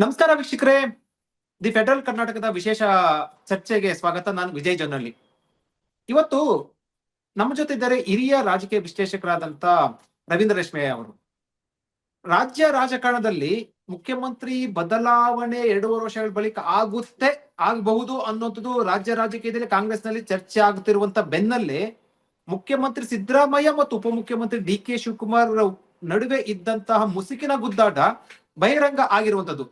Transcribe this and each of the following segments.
ನಮಸ್ಕಾರ ವೀಕ್ಷಕರೇ. The federal ಕರ್ನಾಟಕದ ವಿಶೇಷ ಚರ್ಚೆಗೆ ಸ್ವಾಗತ. ನಾನು ವಿಜಯ್ ಜೊನ್ನಳ್ಳಿ. ಇವತ್ತು ನಮ್ಮ ಜೊತೆ ಇದ್ದಾರೆ ಹಿರಿಯ ರಾಜಕೀಯ ವಿಶ್ಲೇಷಕರಾದಂತ ರವೀಂದ್ರ ರೇಷ್ಮೆ ಅವರು. ರಾಜ್ಯ ರಾಜಕಾರಣದಲ್ಲಿ ಮುಖ್ಯಮಂತ್ರಿ ಬದಲಾವಣೆ ಎರಡೂವರೆ ವರ್ಷಗಳ ಬಳಿಕ ಆಗುತ್ತೆ, ಆಗಬಹುದು ಅನ್ನೋದು ರಾಜ್ಯ ರಾಜಕೀಯದಲ್ಲಿ ಕಾಂಗ್ರೆಸ್ನಲ್ಲಿ ಚರ್ಚೆ ಆಗುತ್ತಿರುವಂತ ಬೆನ್ನಲ್ಲೇ ಮುಖ್ಯಮಂತ್ರಿ ಸಿದ್ದರಾಮಯ್ಯ ಮತ್ತು ಉಪಮುಖ್ಯಮಂತ್ರಿ ಡಿ ಕೆ ಶಿವಕುಮಾರ್ ನಡುವೆ ಇದ್ದಂತಹ ಮುಸುಕಿನ ಗುದ್ದಾಟ ಬಹಿರಂಗ ಆಗಿರುವಂತದ್ದು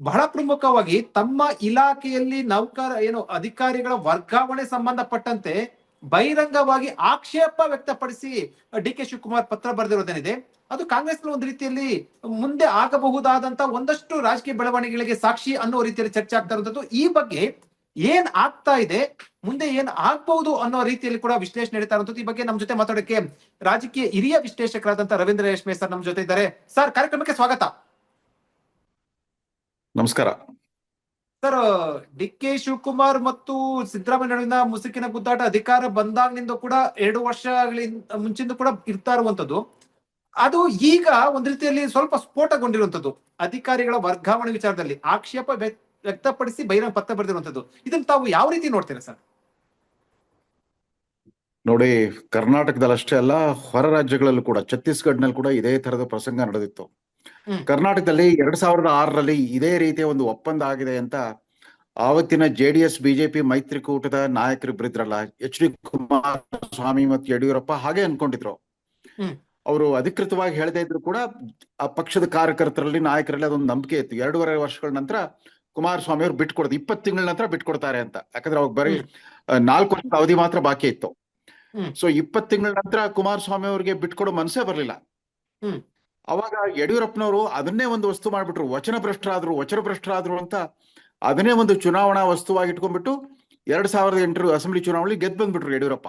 ಬಹಳ ಪ್ರಮುಖವಾಗಿ ತಮ್ಮ ಇಲಾಖೆಯಲ್ಲಿ ನೌಕರ, ಏನು ಅಧಿಕಾರಿಗಳ ವರ್ಗಾವಣೆ ಸಂಬಂಧಪಟ್ಟಂತೆ ಬಹಿರಂಗವಾಗಿ ಆಕ್ಷೇಪ ವ್ಯಕ್ತಪಡಿಸಿ ಡಿ ಕೆ ಶಿವಕುಮಾರ್ ಪತ್ರ ಬರೆದಿರೋದೇನಿದೆ, ಅದು ಕಾಂಗ್ರೆಸ್ ಒಂದು ರೀತಿಯಲ್ಲಿ ಮುಂದೆ ಆಗಬಹುದಾದಂತ ಒಂದಷ್ಟು ರಾಜಕೀಯ ಬೆಳವಣಿಗೆಗಳಿಗೆ ಸಾಕ್ಷಿ ಅನ್ನೋ ರೀತಿಯಲ್ಲಿ ಚರ್ಚೆ ಆಗ್ತಾ ಇರುವಂತದ್ದು. ಈ ಬಗ್ಗೆ ಏನ್ ಆಗ್ತಾ ಇದೆ, ಮುಂದೆ ಏನ್ ಆಗ್ಬಹುದು ಅನ್ನೋ ರೀತಿಯಲ್ಲಿ ಕೂಡ ವಿಶ್ಲೇಷಣೆ ನಡೀತಾ ಇರುವಂತದ್ದು. ಈ ಬಗ್ಗೆ ನಮ್ಮ ಜೊತೆ ಮಾತಾಡೋಕೆ ರಾಜಕೀಯ ಹಿರಿಯ ವಿಶ್ಲೇಷಕರಾದಂತ ರವೀಂದ್ರ ರೇಷ್ಮೆ ಸರ್ ನಮ್ಮ ಜೊತೆ ಇದ್ದಾರೆ. ಸರ್, ಕಾರ್ಯಕ್ರಮಕ್ಕೆ ಸ್ವಾಗತ. ನಮಸ್ಕಾರ. ಸರ್ ಡಿ ಕೆ ಶಿವಕುಮಾರ್ ಮತ್ತು ಸಿದ್ದರಾಮಯ್ಯ ನಡುವಿನ ಮುಸುಕಿನ ಗುದ್ದಾಟ ಅಧಿಕಾರ ಬಂದಾಗಿನಿಂದ ಕೂಡ ಎರಡು ವರ್ಷಗಳಿಂದ ಮುಂಚಿಂದ ಕೂಡ ಇರ್ತಾ ಇರುವಂತದ್ದು ಅದು ಈಗ ಒಂದ್ ರೀತಿಯಲ್ಲಿ ಸ್ವಲ್ಪ ಸ್ಫೋಟಗೊಂಡಿರುವಂತದ್ದು ಅಧಿಕಾರಿಗಳ ವರ್ಗಾವಣೆ ವಿಚಾರದಲ್ಲಿ ಆಕ್ಷೇಪ ವ್ಯ- ವ್ಯಕ್ತಪಡಿಸಿ ಬಹಿರಂಗ ಪತ್ರ ಬರೆದಿರುವಂತದ್ದು ಇದನ್ನ ತಾವು ಯಾವ ರೀತಿ ನೋಡ್ತೀರಾ ಸರ್? ನೋಡಿ ಕರ್ನಾಟಕದಲ್ಲಿ ಅಷ್ಟೇ ಅಲ್ಲ ಹೊರ ರಾಜ್ಯಗಳಲ್ಲೂ ಕೂಡ ಛತ್ತೀಸ್ಗಢನಲ್ಲಿ ಕೂಡ ಇದೇ ತರದ ಪ್ರಸಂಗ ನಡೆದಿತ್ತು. ಕರ್ನಾಟಕದಲ್ಲಿ ಎರಡ್ ಸಾವಿರದ ಆರರಲ್ಲಿ ಇದೇ ರೀತಿಯ ಒಂದು ಒಪ್ಪಂದ ಆಗಿದೆ ಅಂತ ಆವತ್ತಿನ ಜೆ ಡಿ ಎಸ್ ಬಿಜೆಪಿ ಮೈತ್ರಿಕೂಟದ ನಾಯಕರಿಬ್ಬರಿದ್ರಲ್ಲ ಎಚ್ ಡಿ ಕುಮಾರಸ್ವಾಮಿ ಮತ್ತು ಯಡಿಯೂರಪ್ಪ ಹಾಗೆ ಅನ್ಕೊಂಡಿದ್ರು. ಅವರು ಅಧಿಕೃತವಾಗಿ ಹೇಳದೇ ಇದ್ರು ಕೂಡ ಆ ಪಕ್ಷದ ಕಾರ್ಯಕರ್ತರಲ್ಲಿ ನಾಯಕರಲ್ಲಿ ಅದೊಂದು ನಂಬಿಕೆ ಇತ್ತು. ಎರಡೂವರೆ ವರ್ಷಗಳ ನಂತರ ಕುಮಾರಸ್ವಾಮಿ ಅವರು ಬಿಟ್ಕೊಡ್ದು ಇಪ್ಪತ್ತು ತಿಂಗಳ ನಂತರ ಬಿಟ್ಕೊಡ್ತಾರೆ ಅಂತ. ಯಾಕಂದ್ರೆ ಅವಾಗ ಬರೀ ನಾಲ್ಕು ವರ್ಷದ ಅವಧಿ ಮಾತ್ರ ಬಾಕಿ ಇತ್ತು. ಸೊ ಇಪ್ಪತ್ತು ತಿಂಗಳ ನಂತರ ಕುಮಾರಸ್ವಾಮಿ ಅವ್ರಿಗೆ ಬಿಟ್ಕೊಡೋ ಮನಸ್ಸೇ ಬರಲಿಲ್ಲ. ಅವಾಗ ಯಡಿಯೂರಪ್ಪನವರು ಅದನ್ನೇ ಒಂದು ವಸ್ತು ಮಾಡಿಬಿಟ್ರು. ವಚನ ಭ್ರಷ್ಟರಾದ್ರು ವಚನ ಭ್ರಷ್ಟರಾದ್ರು ಅಂತ ಅದನ್ನೇ ಒಂದು ಚುನಾವಣಾ ವಸ್ತುವಾಗಿ ಇಟ್ಕೊಂಡ್ಬಿಟ್ಟು ಎರಡ್ ಸಾವಿರದ ಎಂಟರ ಅಸೆಂಬ್ಲಿ ಚುನಾವಣೆ ಗೆದ್ದು ಬಂದ್ಬಿಟ್ರು ಯಡಿಯೂರಪ್ಪ.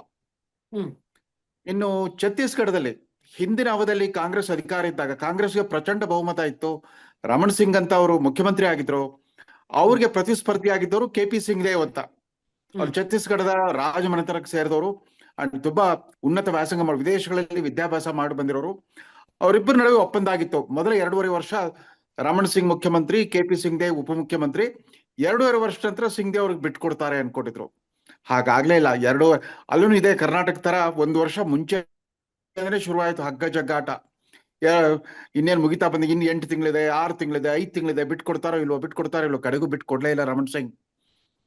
ಇನ್ನು ಛತ್ತೀಸ್ಗಢದಲ್ಲಿ ಹಿಂದಿನ ಅವಧಿಯಲ್ಲಿ ಕಾಂಗ್ರೆಸ್ ಅಧಿಕಾರ ಇದ್ದಾಗ ಕಾಂಗ್ರೆಸ್ಗೆ ಪ್ರಚಂಡ ಬಹುಮತ ಇತ್ತು. ರಮಣ್ ಸಿಂಗ್ ಅಂತ ಅವರು ಮುಖ್ಯಮಂತ್ರಿ ಆಗಿದ್ರು. ಅವ್ರಿಗೆ ಪ್ರತಿಸ್ಪರ್ಧಿ ಆಗಿದ್ದವರು ಕೆ ಪಿ ಸಿಂಗ್ ದೇವ್ ಅಂತ. ಅವ್ರು. ಛತ್ತೀಸ್ಗಢದ ರಾಜಮನೆತನಕ್ಕೆ ಸೇರಿದವರು. ಅಂಡ್ ತುಂಬಾ ಉನ್ನತ ವ್ಯಾಸಂಗ ಮಾಡಿ ವಿದೇಶಗಳಲ್ಲಿ ವಿದ್ಯಾಭ್ಯಾಸ ಮಾಡಿ ಬಂದಿರೋರು. ಅವರಿಬ್ಬರ ನಡುವೆ ಒಪ್ಪಂದ ಆಗಿತ್ತು ಮೊದಲ ಎರಡೂವರೆ ವರ್ಷ ರಮಣ್ ಸಿಂಗ್ ಮುಖ್ಯಮಂತ್ರಿ ಕೆ ಪಿ ಸಿಂಗ್ ದೇವ್ ಉಪಮುಖ್ಯಮಂತ್ರಿ. ಎರಡೂವರೆ ವರ್ಷ ನಂತರ ಸಿಂಗ್ ದೇವ್ ಅವ್ರಿಗೆ ಬಿಟ್ಕೊಡ್ತಾರೆ ಅನ್ಕೊಂಡಿದ್ರು ಹಾಗಾಗ್ಲೇ ಇಲ್ಲ, ಎರಡು ಅಲ್ಲೂ ಇದೆ ಕರ್ನಾಟಕ ತರ ಒಂದು ವರ್ಷ ಮುಂಚೆ ಶುರುವಾಯಿತು, ಹಗ್ಗ ಜಗ್ಗಾಟ. ಇನ್ನೇನು ಇನ್ನೇನ್ ಮುಗಿತಾ ಬಂದ, ಇನ್ನು ಎಂಟು ತಿಂಗಳಿದೆ, ಆರು ತಿಂಗಳಿದೆ, ಐದು ತಿಂಗಳಿದೆ, ಬಿಟ್ಕೊಡ್ತಾರೋ ಇಲ್ವೋ ಬಿಟ್ಕೊಡ್ತಾರೋ ಇಲ್ವೋ, ಕಡೆಗೂ ಬಿಟ್ಕೊಡ್ಲೇ ಇಲ್ಲ ರಮಣ್ ಸಿಂಗ್.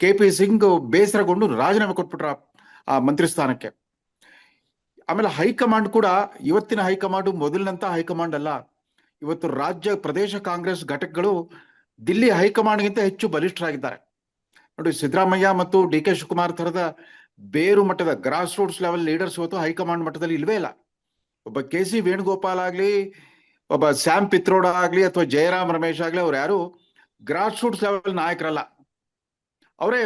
ಕೆ ಪಿ ಸಿಂಗ್ ಬೇಸರಗೊಂಡು ರಾಜೀನಾಮೆ ಕೊಟ್ಬಿಟ್ರ ಆ ಮಂತ್ರಿ ಸ್ಥಾನಕ್ಕೆ. ಆಮೇಲೆ ಹೈಕಮಾಂಡ್ ಕೂಡ ಇವತ್ತಿನ ಹೈಕಮಾಂಡ್ ಮೊದಲಿನಂತ ಹೈಕಮಾಂಡ್ ಅಲ್ಲ. ಇವತ್ತು ರಾಜ್ಯ, ಪ್ರದೇಶ ಕಾಂಗ್ರೆಸ್ ಘಟಕಗಳು ದಿಲ್ಲಿ ಹೈಕಮಾಂಡ್ಗಿಂತ ಹೆಚ್ಚು ಬಲಿಷ್ಠರಾಗಿದ್ದಾರೆ. ನೋಡಿ ಸಿದ್ದರಾಮಯ್ಯ ಮತ್ತು ಡಿ ಕೆ ಶಿವಕುಮಾರ್ ತರದ ಬೇರು ಮಟ್ಟದ ಗ್ರಾಸ್ ರೂಟ್ಸ್ ಲೆವೆಲ್ ಲೀಡರ್ಸ್ ಇವತ್ತು ಹೈಕಮಾಂಡ್ ಮಟ್ಟದಲ್ಲಿ ಇಲ್ವೇ ಇಲ್ಲ. ಒಬ್ಬ ಕೆ ಸಿ ವೇಣುಗೋಪಾಲ್ ಆಗಲಿ, ಒಬ್ಬ ಸ್ಯಾಮ್ ಪಿತ್ರೋಡ ಆಗಲಿ ಅಥವಾ ಜಯರಾಮ್ ರಮೇಶ್ ಆಗಲಿ ಅವ್ರು ಯಾರು ಗ್ರಾಸ್ ರೂಟ್ಸ್ ಲೆವೆಲ್ ನಾಯಕರಲ್ಲ. ಅವರೇ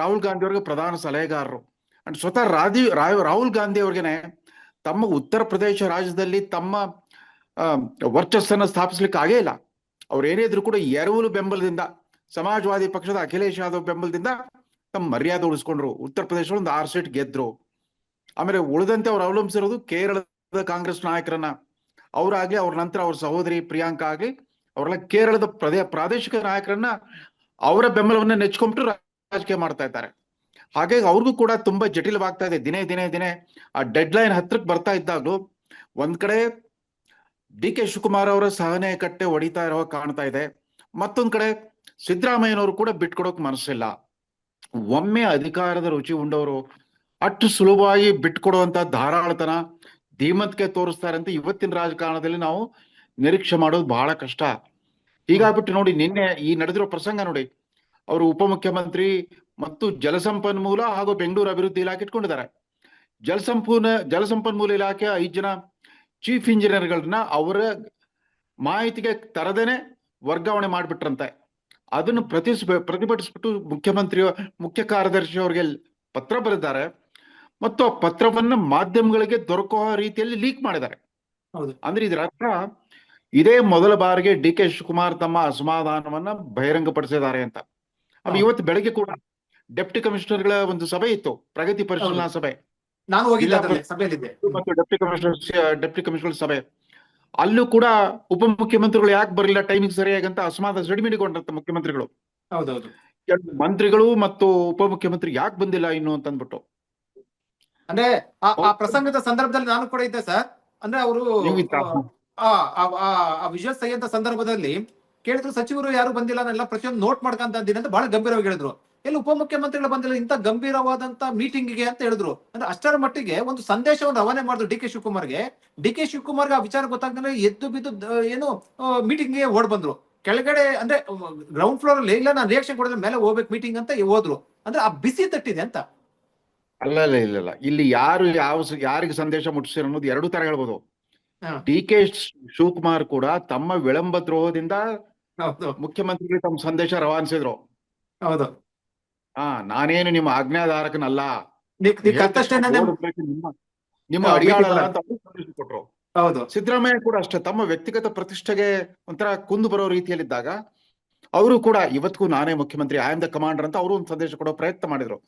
ರಾಹುಲ್ ಗಾಂಧಿ ಅವ್ರಿಗೆ ಪ್ರಧಾನ ಸಲಹೆಗಾರರು. ಅಂಡ್ ಸ್ವತಃ ರಾಜೀವ್ ರಾಹುಲ್ ಗಾಂಧಿ ಅವ್ರಿಗೆನೆ ತಮ್ಮ ಉತ್ತರ ಪ್ರದೇಶ ರಾಜ್ಯದಲ್ಲಿ ತಮ್ಮ ವರ್ಚಸ್ಸನ್ನು ಸ್ಥಾಪಿಸ್ಲಿಕ್ಕೆ ಆಗೇ ಇಲ್ಲ. ಅವ್ರು ಏನೇ ಇದ್ರು ಕೂಡ ಎರವಲು ಬೆಂಬಲದಿಂದ, ಸಮಾಜವಾದಿ ಪಕ್ಷದ ಅಖಿಲೇಶ್ ಯಾದವ್ ಬೆಂಬಲದಿಂದ ತಮ್ಮ ಮರ್ಯಾದೆ ಉಳಿಸ್ಕೊಂಡ್ರು. ಉತ್ತರ ಪ್ರದೇಶ ಒಂದು ಆರು ಸೀಟ್ ಗೆದ್ರು. ಆಮೇಲೆ ಉಳಿದಂತೆ ಅವ್ರು ಅವಲಂಬಿಸಿರೋದು ಕೇರಳದ ಕಾಂಗ್ರೆಸ್ ನಾಯಕರನ್ನ. ಅವರಾಗ್ಲಿ, ಅವ್ರ ನಂತರ ಅವ್ರ ಸಹೋದರಿ ಪ್ರಿಯಾಂಕಾ ಆಗ್ಲಿ, ಅವರೆಲ್ಲ ಕೇರಳದ ಪ್ರದೇ, ಪ್ರಾದೇಶಿಕ ನಾಯಕರನ್ನ ಅವರ ಬೆಂಬಲವನ್ನ ನೆಚ್ಕೊಂಬಿಟ್ಟು ರಾಜಕೀಯ ಮಾಡ್ತಾ ಇದ್ದಾರೆ. ಹಾಗಾಗಿ ಅವ್ರಿಗೂ ಕೂಡ ತುಂಬಾ ಜಟಿಲವಾಗ್ತಾ ಇದೆ. ದಿನೇ ದಿನೇ ದಿನೇ ಆ ಡೆಡ್ ಲೈನ್ ಹತ್ರಕ್ಕೆ ಬರ್ತಾ ಇದ್ದಾಗ್ಲೂ ಒಂದ್ ಕಡೆ ಡಿ ಕೆ ಶಿವಕುಮಾರ್ ಅವರ ಸಹನೆ ಕಟ್ಟೆ ಒಡಿತಾ ಇರೋ ಕಾಣ್ತಾ ಇದೆ. ಮತ್ತೊಂದ್ ಕಡೆ ಸಿದ್ದರಾಮಯ್ಯನವರು ಕೂಡ ಬಿಟ್ಕೊಡೋಕ್ ಮನಸ್ಸಿಲ್ಲ. ಒಮ್ಮೆ ಅಧಿಕಾರದ ರುಚಿ ಉಂಡವರು ಅಷ್ಟು ಸುಲಭವಾಗಿ ಬಿಟ್ಕೊಡುವಂತ ಧಾರಾಳತನ ಧೀಮತ್ಗೆ ತೋರಿಸ್ತಾರೆ ಅಂತ ಇವತ್ತಿನ ರಾಜಕಾರಣದಲ್ಲಿ ನಾವು ನಿರೀಕ್ಷೆ ಮಾಡೋದು ಬಹಳ ಕಷ್ಟ. ಹೀಗಾಗ್ಬಿಟ್ಟು ನೋಡಿ ನಿನ್ನೆ ಈ ನಡೆದಿರೋ ಪ್ರಸಂಗ ನೋಡಿ. ಅವರು ಉಪಮುಖ್ಯಮಂತ್ರಿ ಮತ್ತು ಜಲಸಂಪನ್ಮೂಲ ಹಾಗೂ ಬೆಂಗಳೂರು ಅಭಿವೃದ್ಧಿ ಇಲಾಖೆ ಇಟ್ಕೊಂಡಿದ್ದಾರೆ. ಜಲಸಂಪೂರ್ಣ ಜಲಸಂಪನ್ಮೂಲ ಇಲಾಖೆ ಐದು ಜನ ಚೀಫ್ ಇಂಜಿನಿಯರ್ಗಳನ್ನ ಅವರ ಮಾಹಿತಿಗೆ ತರದೇನೆ ವರ್ಗಾವಣೆ ಮಾಡಿಬಿಟ್ರಂತೆ. ಅದನ್ನು ಪ್ರತಿ ಪ್ರತಿಭಟಿಸ್ಬಿಟ್ಟು ಮುಖ್ಯಮಂತ್ರಿ ಮುಖ್ಯ ಕಾರ್ಯದರ್ಶಿ ಅವರಿಗೆ ಪತ್ರ ಬರೆದಿದ್ದಾರೆ. ಮತ್ತು ಆ ಪತ್ರವನ್ನ ಮಾಧ್ಯಮಗಳಿಗೆ ದೊರಕುವ ರೀತಿಯಲ್ಲಿ ಲೀಕ್ ಮಾಡಿದ್ದಾರೆ. ಹೌದು. ಅಂದ್ರೆ ಇದರ ಅರ್ಥ ಇದೇ ಮೊದಲ ಬಾರಿಗೆ ಡಿ ಕೆ ಶಿವಕುಮಾರ್ ತಮ್ಮ ಅಸಮಾಧಾನವನ್ನ ಬಹಿರಂಗಪಡಿಸಿದ್ದಾರೆ ಅಂತ. ಅದು. ಇವತ್ತು ಬೆಳಗ್ಗೆ ಕೂಡ ಡೆಪ್ಟಿ ಕಮಿಷನರ್ಗಳ ಒಂದು ಸಭೆ ಇತ್ತು ಪ್ರಗತಿ ಪರಿಶೀಲನಾ ಸಭೆ. ನಾನು ಹೋಗಿದ್ದೆ ಇಲ್ಲ, ಅದ್ರಲ್ಲಿ ಸಭೆಯಲ್ಲಿದ್ದೆ. ಮತ್ತು ಡೆಪ್ಟಿ ಕಮಿಷನರ್ ಡೆಪ್ಟಿ ಕಮಿಷನರ್ ಸಭೆ. ಅಲ್ಲೂ ಕೂಡ ಉಪಮುಖ್ಯಮಂತ್ರಿಗಳು ಯಾಕೆ ಬರಲಿಲ್ಲ ಟೈಮಿಂಗ್ ಸರಿಯಾಗಿ ಅಂತ ಅಸಮಾಧಾನ ಸಿಡಿಮಿಡಿಕೊಂಡಂತ ಮುಖ್ಯಮಂತ್ರಿಗಳು. ಹೌದೌದು. ಕೆಲವು ಮಂತ್ರಿಗಳು ಮತ್ತು ಉಪಮುಖ್ಯಮಂತ್ರಿ ಯಾಕೆ ಬಂದಿಲ್ಲ ಇನ್ನು ಅಂತ ಅಂದ್ಬಿಟ್ಟು ಅಂದ್ರೆ ಆ- ಆ ಪ್ರಸಂಗದ ಸಂದರ್ಭದಲ್ಲಿ ನಾನು ಕೂಡ ಇದ್ದೆ ಸರ್. ಅಂದ್ರೆ ಅವರು ನೀವು? ಆ ವಿಜುವಲ್ಸ್ ತೆಗೆಯಂತ ಸಂದರ್ಭದಲ್ಲಿ ಕೇಳಿದ್ರು ಸಚಿವರು ಯಾರು ಬಂದಿಲ್ಲ ಅನ್ನೆಲ್ಲ ಪ್ರತಿಯೊಂದು ನೋಟ್ ಮಾಡ್ಕೊಂತ ಅಂತ ಬಹಳ ಗಂಭೀರವಾಗಿ ಹೇಳಿದ್ರು. ಎಲ್ಲಿ ಉಪಮುಖ್ಯಮಂತ್ರಿಗಳು ಬಂದಿಲ್ಲ ಇಂತ ಗಂಭೀರವಾದಂತ ಮೀಟಿಂಗ್ಗೆ ಅಂತ ಹೇಳಿದ್ರು. ಅಂದ್ರೆ ಅಷ್ಟರ ಮಟ್ಟಿಗೆ ಒಂದು ಸಂದೇಶವನ್ನು ರವಾನೆ ಮಾಡಿದ್ರು ಡಿ ಕೆ ಶಿವಕುಮಾರ್ಗೆ. ಡಿ ಕೆ ಶಿವಕುಮಾರ್ಗೆ ಆ ವಿಚಾರ ಗೊತ್ತಾಗ್ತಂದ್ರೆ ಎದ್ದು ಬಿದ್ದು ಏನು ಏನು ಮೀಟಿಂಗ್ಗೆ ಓಡ್ ಬಂದ್ರು. ಕೆಳಗಡೆ ಅಂದ್ರೆ ಗ್ರೌಂಡ್ ಫ್ಲೋರ್ ಅಲ್ಲಿ ಇಲ್ಲ ನಾನು ರಿಯಾಕ್ಷನ್ ಕೊಡಿದ್ರೆ ಮೇಲೆ ಹೋಗ್ಬೇಕು ಮೀಟಿಂಗ್ ಅಂತ ಹೋದ್ರು. ಅಂದ್ರೆ ಆ ಬಿಸಿ ತಟ್ಟಿದೆ ಅಂತ. ಅಲ್ಲ ಅಲ್ಲ ಇಲ್ಲ ಇಲ್ಲ. ಇಲ್ಲಿ ಯಾರು ಯಾವ ಯಾರಿಗೆ ಸಂದೇಶ ಮುಟ್ಟಿಸಿರ ಅನ್ನೋದು ಎರಡು ತರ ಹೇಳ್ಬೋದು. ಡಿ ಕೆ ಶಿವಕುಮಾರ್ ಕೂಡ ತಮ್ಮ ವಿಳಂಬ ದ್ರೋಹದಿಂದ ಹೌದು. ಮುಖ್ಯಮಂತ್ರಿಗಳು ತಮ್ಮ ಸಂದೇಶ ರವಾನಿಸಿದ್ರು. ಹೌದು. ಹಾ ನಾನೇನು ನಿಮ್ಮ ಆಜ್ಞಾಧಾರಕನಲ್ಲ. ನಿಮ್ಮ ಅಡಿಯಾಳಲ್ಲ ಅಂತ ಸಂದೇಶ ಕೊಟ್ರು. ಹೌದು. ಸಿದ್ದರಾಮಯ್ಯ ಕೂಡ ಅಷ್ಟೇ ತಮ್ಮ ವ್ಯಕ್ತಿಗತ ಪ್ರತಿಷ್ಠೆಗೆ ಒಂಥರ ಕುಂದು ಬರೋ ರೀತಿಯಲ್ಲಿದ್ದಾಗ ಅವರು ಕೂಡ ಇವತ್ತಿಗೂ ನಾನೇ ಮುಖ್ಯಮಂತ್ರಿ ಐ ಆಮ್ ದ ಕಮಾಂಡರ್ ಅಂತ ಅವರು ಒಂದು ಸಂದೇಶ ಕೊಡೋ ಪ್ರಯತ್ನ ಮಾಡಿದ್ರು.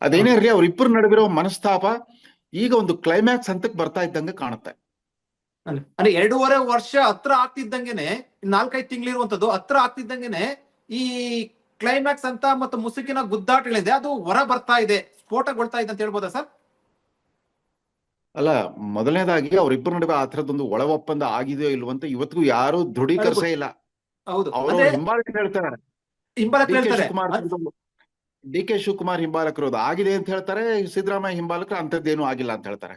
ಅದೇನೇ ಇರಲಿ ಅವ್ರಿಬ್ಬರ ನಡುವಿರೋ ಮನಸ್ತಾಪ ಈಗ ಒಂದು ಕ್ಲೈಮ್ಯಾಕ್ಸ್ ಹಂತಕ್ಕೆ ಬರ್ತಾ ಇದ್ದಂಗೆ ಕಾಣುತ್ತೆ. ಅಂದ್ರೆ ಎರಡೂವರೆ ವರ್ಷ ಹತ್ರ ಆಗ್ತಿದ್ದಂಗೆನೆ ನಾಲ್ಕೈದು ತಿಂಗಳಿರುವಂತದ್ದು ಹತ್ರ ಆಗ್ತಿದ್ದಂಗೆನೆ ಈ ಕ್ಲೈಮ್ಯಾಕ್ಸ್ ಅಂತ ಮತ್ತು ಮುಸುಕಿನ ಗುದ್ದಾಟಗಳಿದೆ ಅದು ಹೊರ ಬರ್ತಾ ಇದೆ ಸ್ಫೋಟಗೊಳ್ತಾ ಇದೆ ಅಂತ ಹೇಳ್ಬೋದಾ ಸರ್? ಅಲ್ಲ ಮೊದಲನೇದಾಗಿ ಅವರಿಬ್ಬರ ನಡುವೆ ಆ ತರದೊಂದು ಒಳ ಒಪ್ಪಂದ ಆಗಿದೆಯೋ ಇಲ್ವೋ ಅಂತ ಇವತ್ತಿಗೂ ಯಾರು ದೃಢೀಕರಿಸೇ ಇಲ್ಲ. ಹೌದು. ಹಿಂಬಾಲಕರು ಹೇಳ್ತಾರೆ. ಹಿಂಬಲಕ್ ಡಿ ಕೆ ಶಿವಕುಮಾರ್ ಹಿಂಬಾಲಕರು ಅದು ಆಗಿದೆ ಅಂತ ಹೇಳ್ತಾರೆ ಸಿದ್ದರಾಮಯ್ಯ ಹಿಂಬಾಲಕರು ಅಂತದ್ದೇನು ಆಗಿಲ್ಲ ಅಂತ ಹೇಳ್ತಾರೆ.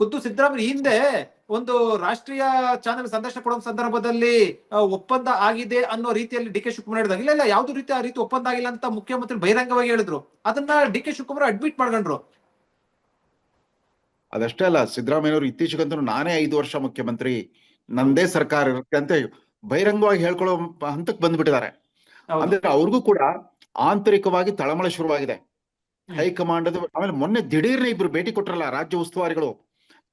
ಖುದ್ದು ಸಿದ್ದರಾಮಯ್ಯ ಹಿಂದೆ ಒಂದು ರಾಷ್ಟ್ರೀಯ ಚಾನೆಲ್ ಸಂದರ್ಶನ ಕೊಡುವ ಸಂದರ್ಭದಲ್ಲಿ ಒಪ್ಪಂದ ಆಗಿದೆ ಅನ್ನೋ ರೀತಿಯಲ್ಲಿ ಡಿ ಕೆ ಶಿವಕುಮಾರ್ ಹೇಳಿದಾಗ ಇಲ್ಲ ಇಲ್ಲ ಯಾವ್ದು ರೀತಿ ಆ ರೀತಿ ಒಪ್ಪಂದ ಆಗಿಲ್ಲ ಅಂತ ಮುಖ್ಯಮಂತ್ರಿ ಬಹಿರಂಗವಾಗಿ ಹೇಳಿದ್ರು. ಅದನ್ನ ಡಿ ಕೆ ಶಿವಕುಮಾರ್ ಅಡ್ಮಿಟ್ ಮಾಡ್ಕೊಂಡ್ರು. ಅದಷ್ಟೇ ಅಲ್ಲ ಸಿದ್ದರಾಮಯ್ಯವರು ಇತ್ತೀಚೆಗಂತೂ ನಾನೇ ಐದು ವರ್ಷ ಮುಖ್ಯಮಂತ್ರಿ ನಂದೇ ಸರ್ಕಾರ ಇರುತ್ತೆ ಅಂತ ಬಹಿರಂಗವಾಗಿ ಹೇಳ್ಕೊಳ್ಳೋ ಹಂತಕ್ಕೆ ಬಂದ್ಬಿಟ್ಟಿದ್ದಾರೆ. ಅಂದ್ರೆ ಅವ್ರಿಗೂ ಕೂಡ ಆಂತರಿಕವಾಗಿ ತಳಮಳ ಶುರುವಾಗಿದೆ. ಹೈಕಮಾಂಡ್ ಆಮೇಲೆ ಮೊನ್ನೆ ದಿಢೀರ್ನೆ ಇಬ್ರು ಭೇಟಿ ಕೊಟ್ರಲ್ಲ ರಾಜ್ಯ ಉಸ್ತುವಾರಿಗಳು.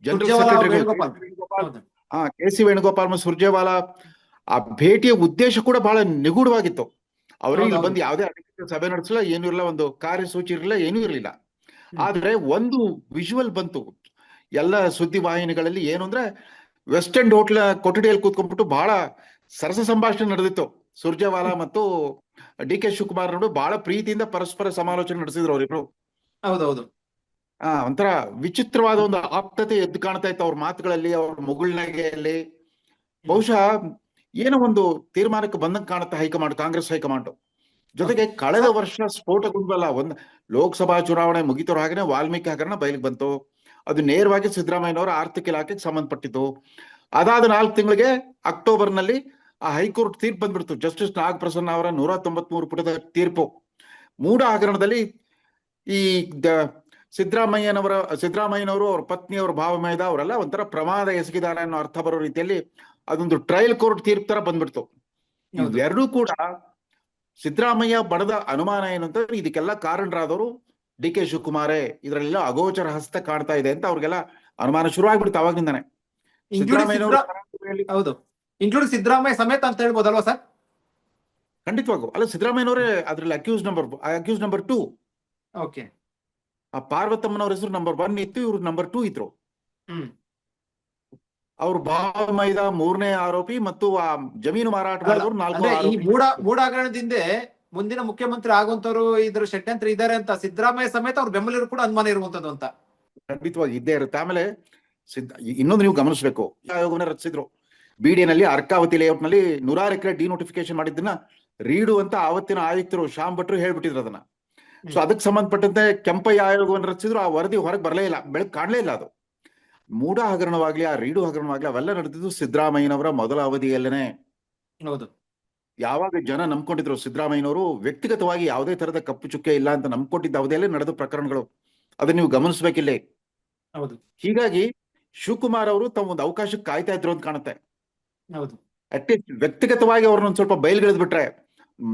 ಜನರಲ್. ಹಾ ಕೆ ಸಿ ವೇಣುಗೋಪಾಲ್ ಮತ್ತು ಸುರ್ಜೇವಾಲಾ ಆ ಭೇಟಿಯ ಉದ್ದೇಶ ಕೂಡ ಬಹಳ ನಿಗೂಢವಾಗಿತ್ತು. ಅವರು ಇಲ್ಲಿ. ಬಂದು ಯಾವುದೇ ಅಧಿಕೃತ ಸಭೆ ನಡೆಸಲ್ಲ ಏನೂ ಇರಲಿಲ್ಲ ಒಂದು ಕಾರ್ಯಸೂಚಿ ಇರಲಿಲ್ಲ ಏನೂ ಇರಲಿಲ್ಲ. ಆದ್ರೆ ಒಂದು ವಿಜುವಲ್ ಬಂತು. ಎಲ್ಲ ಸುದ್ದಿ ವಾಹಿನಿಗಳಲ್ಲಿ ಏನು ಅಂದ್ರೆ ವೆಸ್ಟ್ ಎಂಡ್ ಹೋಟ್ಲ ಕೊಠಡಿಯಲ್ಲಿ ಕೂತ್ಕೊಂಡ್ಬಿಟ್ಟು ಬಹಳ ಸರಸ ಸಂಭಾಷಣೆ ನಡೆದಿತ್ತು. ಸುರ್ಜೇವಾಲಾ ಮತ್ತು ಡಿ ಕೆ ಶಿವಕುಮಾರ್ ನಡು ಬಹಳ ಪ್ರೀತಿಯಿಂದ ಪರಸ್ಪರ ಸಮಾಲೋಚನೆ ನಡೆಸಿದ್ರು ಅವರಿಬ್ರು. ಹೌದೌದು. ಆ, ಒಂಥರ ವಿಚಿತ್ರವಾದ ಒಂದು ಆಪ್ತತೆ ಎದ್ದು ಕಾಣ್ತಾ ಇತ್ತು ಅವ್ರ ಮಾತುಗಳಲ್ಲಿ, ಅವ್ರ ಮುಗುಳ್ನಗೆಯಲ್ಲಿ ಬಹುಶಃ ಏನೋ ಒಂದು ತೀರ್ಮಾನಕ್ಕೆ ಬಂದಂಗೆ ಕಾಣುತ್ತೆ ಹೈಕಮಾಂಡ್, ಕಾಂಗ್ರೆಸ್ ಹೈಕಮಾಂಡ್. ಜೊತೆಗೆ ಕಳೆದ ವರ್ಷ ಸ್ಫೋಟಗೊಂಡಲ್ಲ, ಒಂದ್ ಲೋಕಸಭಾ ಚುನಾವಣೆ ಮುಗಿತರೋ ಹಾಗೆ ವಾಲ್ಮೀಕಿ ಹಗರಣ ಬಯಲಿಗೆ ಬಂತು. ಅದು ನೇರವಾಗಿ ಸಿದ್ದರಾಮಯ್ಯನವರ ಆರ್ಥಿಕ ಇಲಾಖೆಗೆ ಸಂಬಂಧಪಟ್ಟಿತ್ತು. ಅದಾದ ನಾಲ್ಕು ತಿಂಗಳಿಗೆ ಅಕ್ಟೋಬರ್ನಲ್ಲಿ ಆ ಹೈಕೋರ್ಟ್ ತೀರ್ಪು ಬಂದ್ಬಿಡ್ತು. ಜಸ್ಟಿಸ್ ನಾಗಪ್ರಸನ್ನ ಅವರ ನೂರ ತೊಂಬತ್ಮೂರು ಪುಟದ ತೀರ್ಪು. ಮೂಡ ಹಗರಣದಲ್ಲಿ ಈ ಸಿದ್ದರಾಮಯ್ಯನವರ ಸಿದ್ದರಾಮಯ್ಯನವರು ಅವ್ರ ಪತ್ನಿಯವರ ಭಾವಮೇಧ ಅವರೆಲ್ಲ ಒಂಥರ ಪ್ರಮಾದ ಎಸಗಿದ್ದಾರೆ ಅನ್ನೋ ಅರ್ಥ ಬರೋ ರೀತಿಯಲ್ಲಿ ಅದೊಂದು ಟ್ರಯಲ್ ಕೋರ್ಟ್ ತೀರ್ಪು ತರ ಬಂದ್ಬಿಡ್ತು. ಇವೆರಡೂ ಕೂಡ ಸಿದ್ದರಾಮಯ್ಯ ಬಡದ ಅನುಮಾನ ಏನು ಅಂತಂದ್ರೆ ಇದಕ್ಕೆಲ್ಲ ಕಾರಣರಾದವರು ಡಿ ಕೆ ಶಿವಕುಮಾರೇ. ಇದರಲ್ಲೆಲ್ಲ ಅಗೋಚರ ಹಸ್ತ ಕಾಣ್ತಾ ಇದೆ ಅಂತ ಅವ್ರಿಗೆಲ್ಲ ಅನುಮಾನ ಶುರು ಆಗ್ಬಿಡ್ತು ಅವಾಗಿಂದಾನೆ ಹೌದು. ಇನ್ಕ್ಲೂಡ್ ಸಿದ್ದರಾಮಯ್ಯ ಸಮೇತ ಅಂತ ಹೇಳ್ಬೋದಲ್ವಾ ಸರ್? ಖಂಡಿತವಾಗೂ. ಅಲ್ಲ ಸಿದ್ದರಾಮಯ್ಯನವರೇ ಅದ್ರಲ್ಲಿ accuse number accuse number two okay ಆ ಪಾರ್ವತಮ್ಮನವ್ರ ಹೆಸರು ನಂಬರ್ ಒನ್ ಇತ್ತು ಇವ್ರು ನಂಬರ್ ಟೂ ಇದ್ರು. ಅವ್ರು ಅವ್ರ ಭಾವಮೈದ ಮೂರನೇ ಆರೋಪಿ ಮತ್ತು ಆ ಜಮೀನು ಮಾರಾಟ ಮಾಡಿದವರು ನಾಲ್ಕು ಹಗರಣದಿಂದ ಮುಂದಿನ ಮುಖ್ಯಮಂತ್ರಿ ಆಗುವಂತವ್ರು ಇದ್ರ ಷಡ್ಯಂತ್ರ ಇದ್ದಾರೆ ಅಂತ ಸಿದ್ದರಾಮಯ್ಯ ಸಮೇತ ಅವ್ರ ಬೆಂಬಲಿಗರು ಕೂಡ ಅನುಮಾನ ಇರುವಂತದ್ದು ಅಂತ. ಖಂಡಿತವಾಗಿ ಇದ್ದೇ ಇರುತ್ತೆ. ಆಮೇಲೆ ಸಿದ್ಧ ಇನ್ನೊಂದು ನೀವು ಗಮನಿಸಬೇಕು. ಆಯೋಗವನ್ನ ರಚಿಸಿದ್ರು. ಬಿಡಿನಲ್ಲಿ ಅರ್ಕಾವತಿ ಲೇಔಟ್ನಲ್ಲಿ ನೂರಾರು ಎಕರೆ ಡಿನೋಟಿಫಿಕೇಶನ್ ಮಾಡಿದ್ದನ್ನ ರೀಡು ಅಂತ ಆವತ್ತಿನ ಆಯುಕ್ತರು ಶ್ಯಾಮ್ ಭಟ್ರು ಹೇಳ್ಬಿಟ್ಟಿದ್ರು ಅದನ್ನ. ಸೊ ಅದಕ್ಕೆ ಸಂಬಂಧಪಟ್ಟಂತೆ ಕೆಂಪಯ್ಯ ಆಯೋಗವನ್ನು ರಚಿಸಿದ್ರು ಆ ವರದಿ ಹೊರಗೆ ಬರಲೇ ಇಲ್ಲ. ಬೆಳಕು ಕಾಣಲೇ ಇಲ್ಲ ಅದು. ಮೂಡ ಹಗರಣವಾಗ್ಲಿ ಆ ರೀಡು ಹಗರಣವಾಗ್ಲಿ ಅವೆಲ್ಲ ನಡೆದಿದ್ದು ಸಿದ್ದರಾಮಯ್ಯನವರ ಮೊದಲ ಅವಧಿಯಲ್ಲೇನೆ. ಹೌದು. ಯಾವಾಗ ಜನ ನಂಬ್ಕೊಂಡಿದ್ರು ಸಿದ್ದರಾಮಯ್ಯನವರು ವ್ಯಕ್ತಿಗತವಾಗಿ ಯಾವುದೇ ತರದ ಕಪ್ಪು ಚುಕ್ಕೆ ಇಲ್ಲ ಅಂತ ನಂಬ್ಕೊಂಡಿದ್ದ ಅವಧಿಯಲ್ಲೇ ನಡೆದ ಪ್ರಕರಣಗಳು. ಅದನ್ನ ನೀವು ಗಮನಿಸ್ಬೇಕಿಲ್ಲೇ. ಹೌದು. ಹೀಗಾಗಿ ಶಿವಕುಮಾರ್ ಅವರು ತಮ್ಮ ಒಂದು ಅವಕಾಶಕ್ಕೆ ಕಾಯ್ತಾ ಇದ್ರು ಅಂತ ಕಾಣುತ್ತೆ. ಹೌದು. ಅಟ್ಲೀಸ್ಟ್ ವ್ಯಕ್ತಿಗತವಾಗಿ ಅವ್ರನ್ನ ಒಂದ್ ಸ್ವಲ್ಪ ಬಯಲ್ಗಿಳಿದ್ ಬಿಟ್ರೆ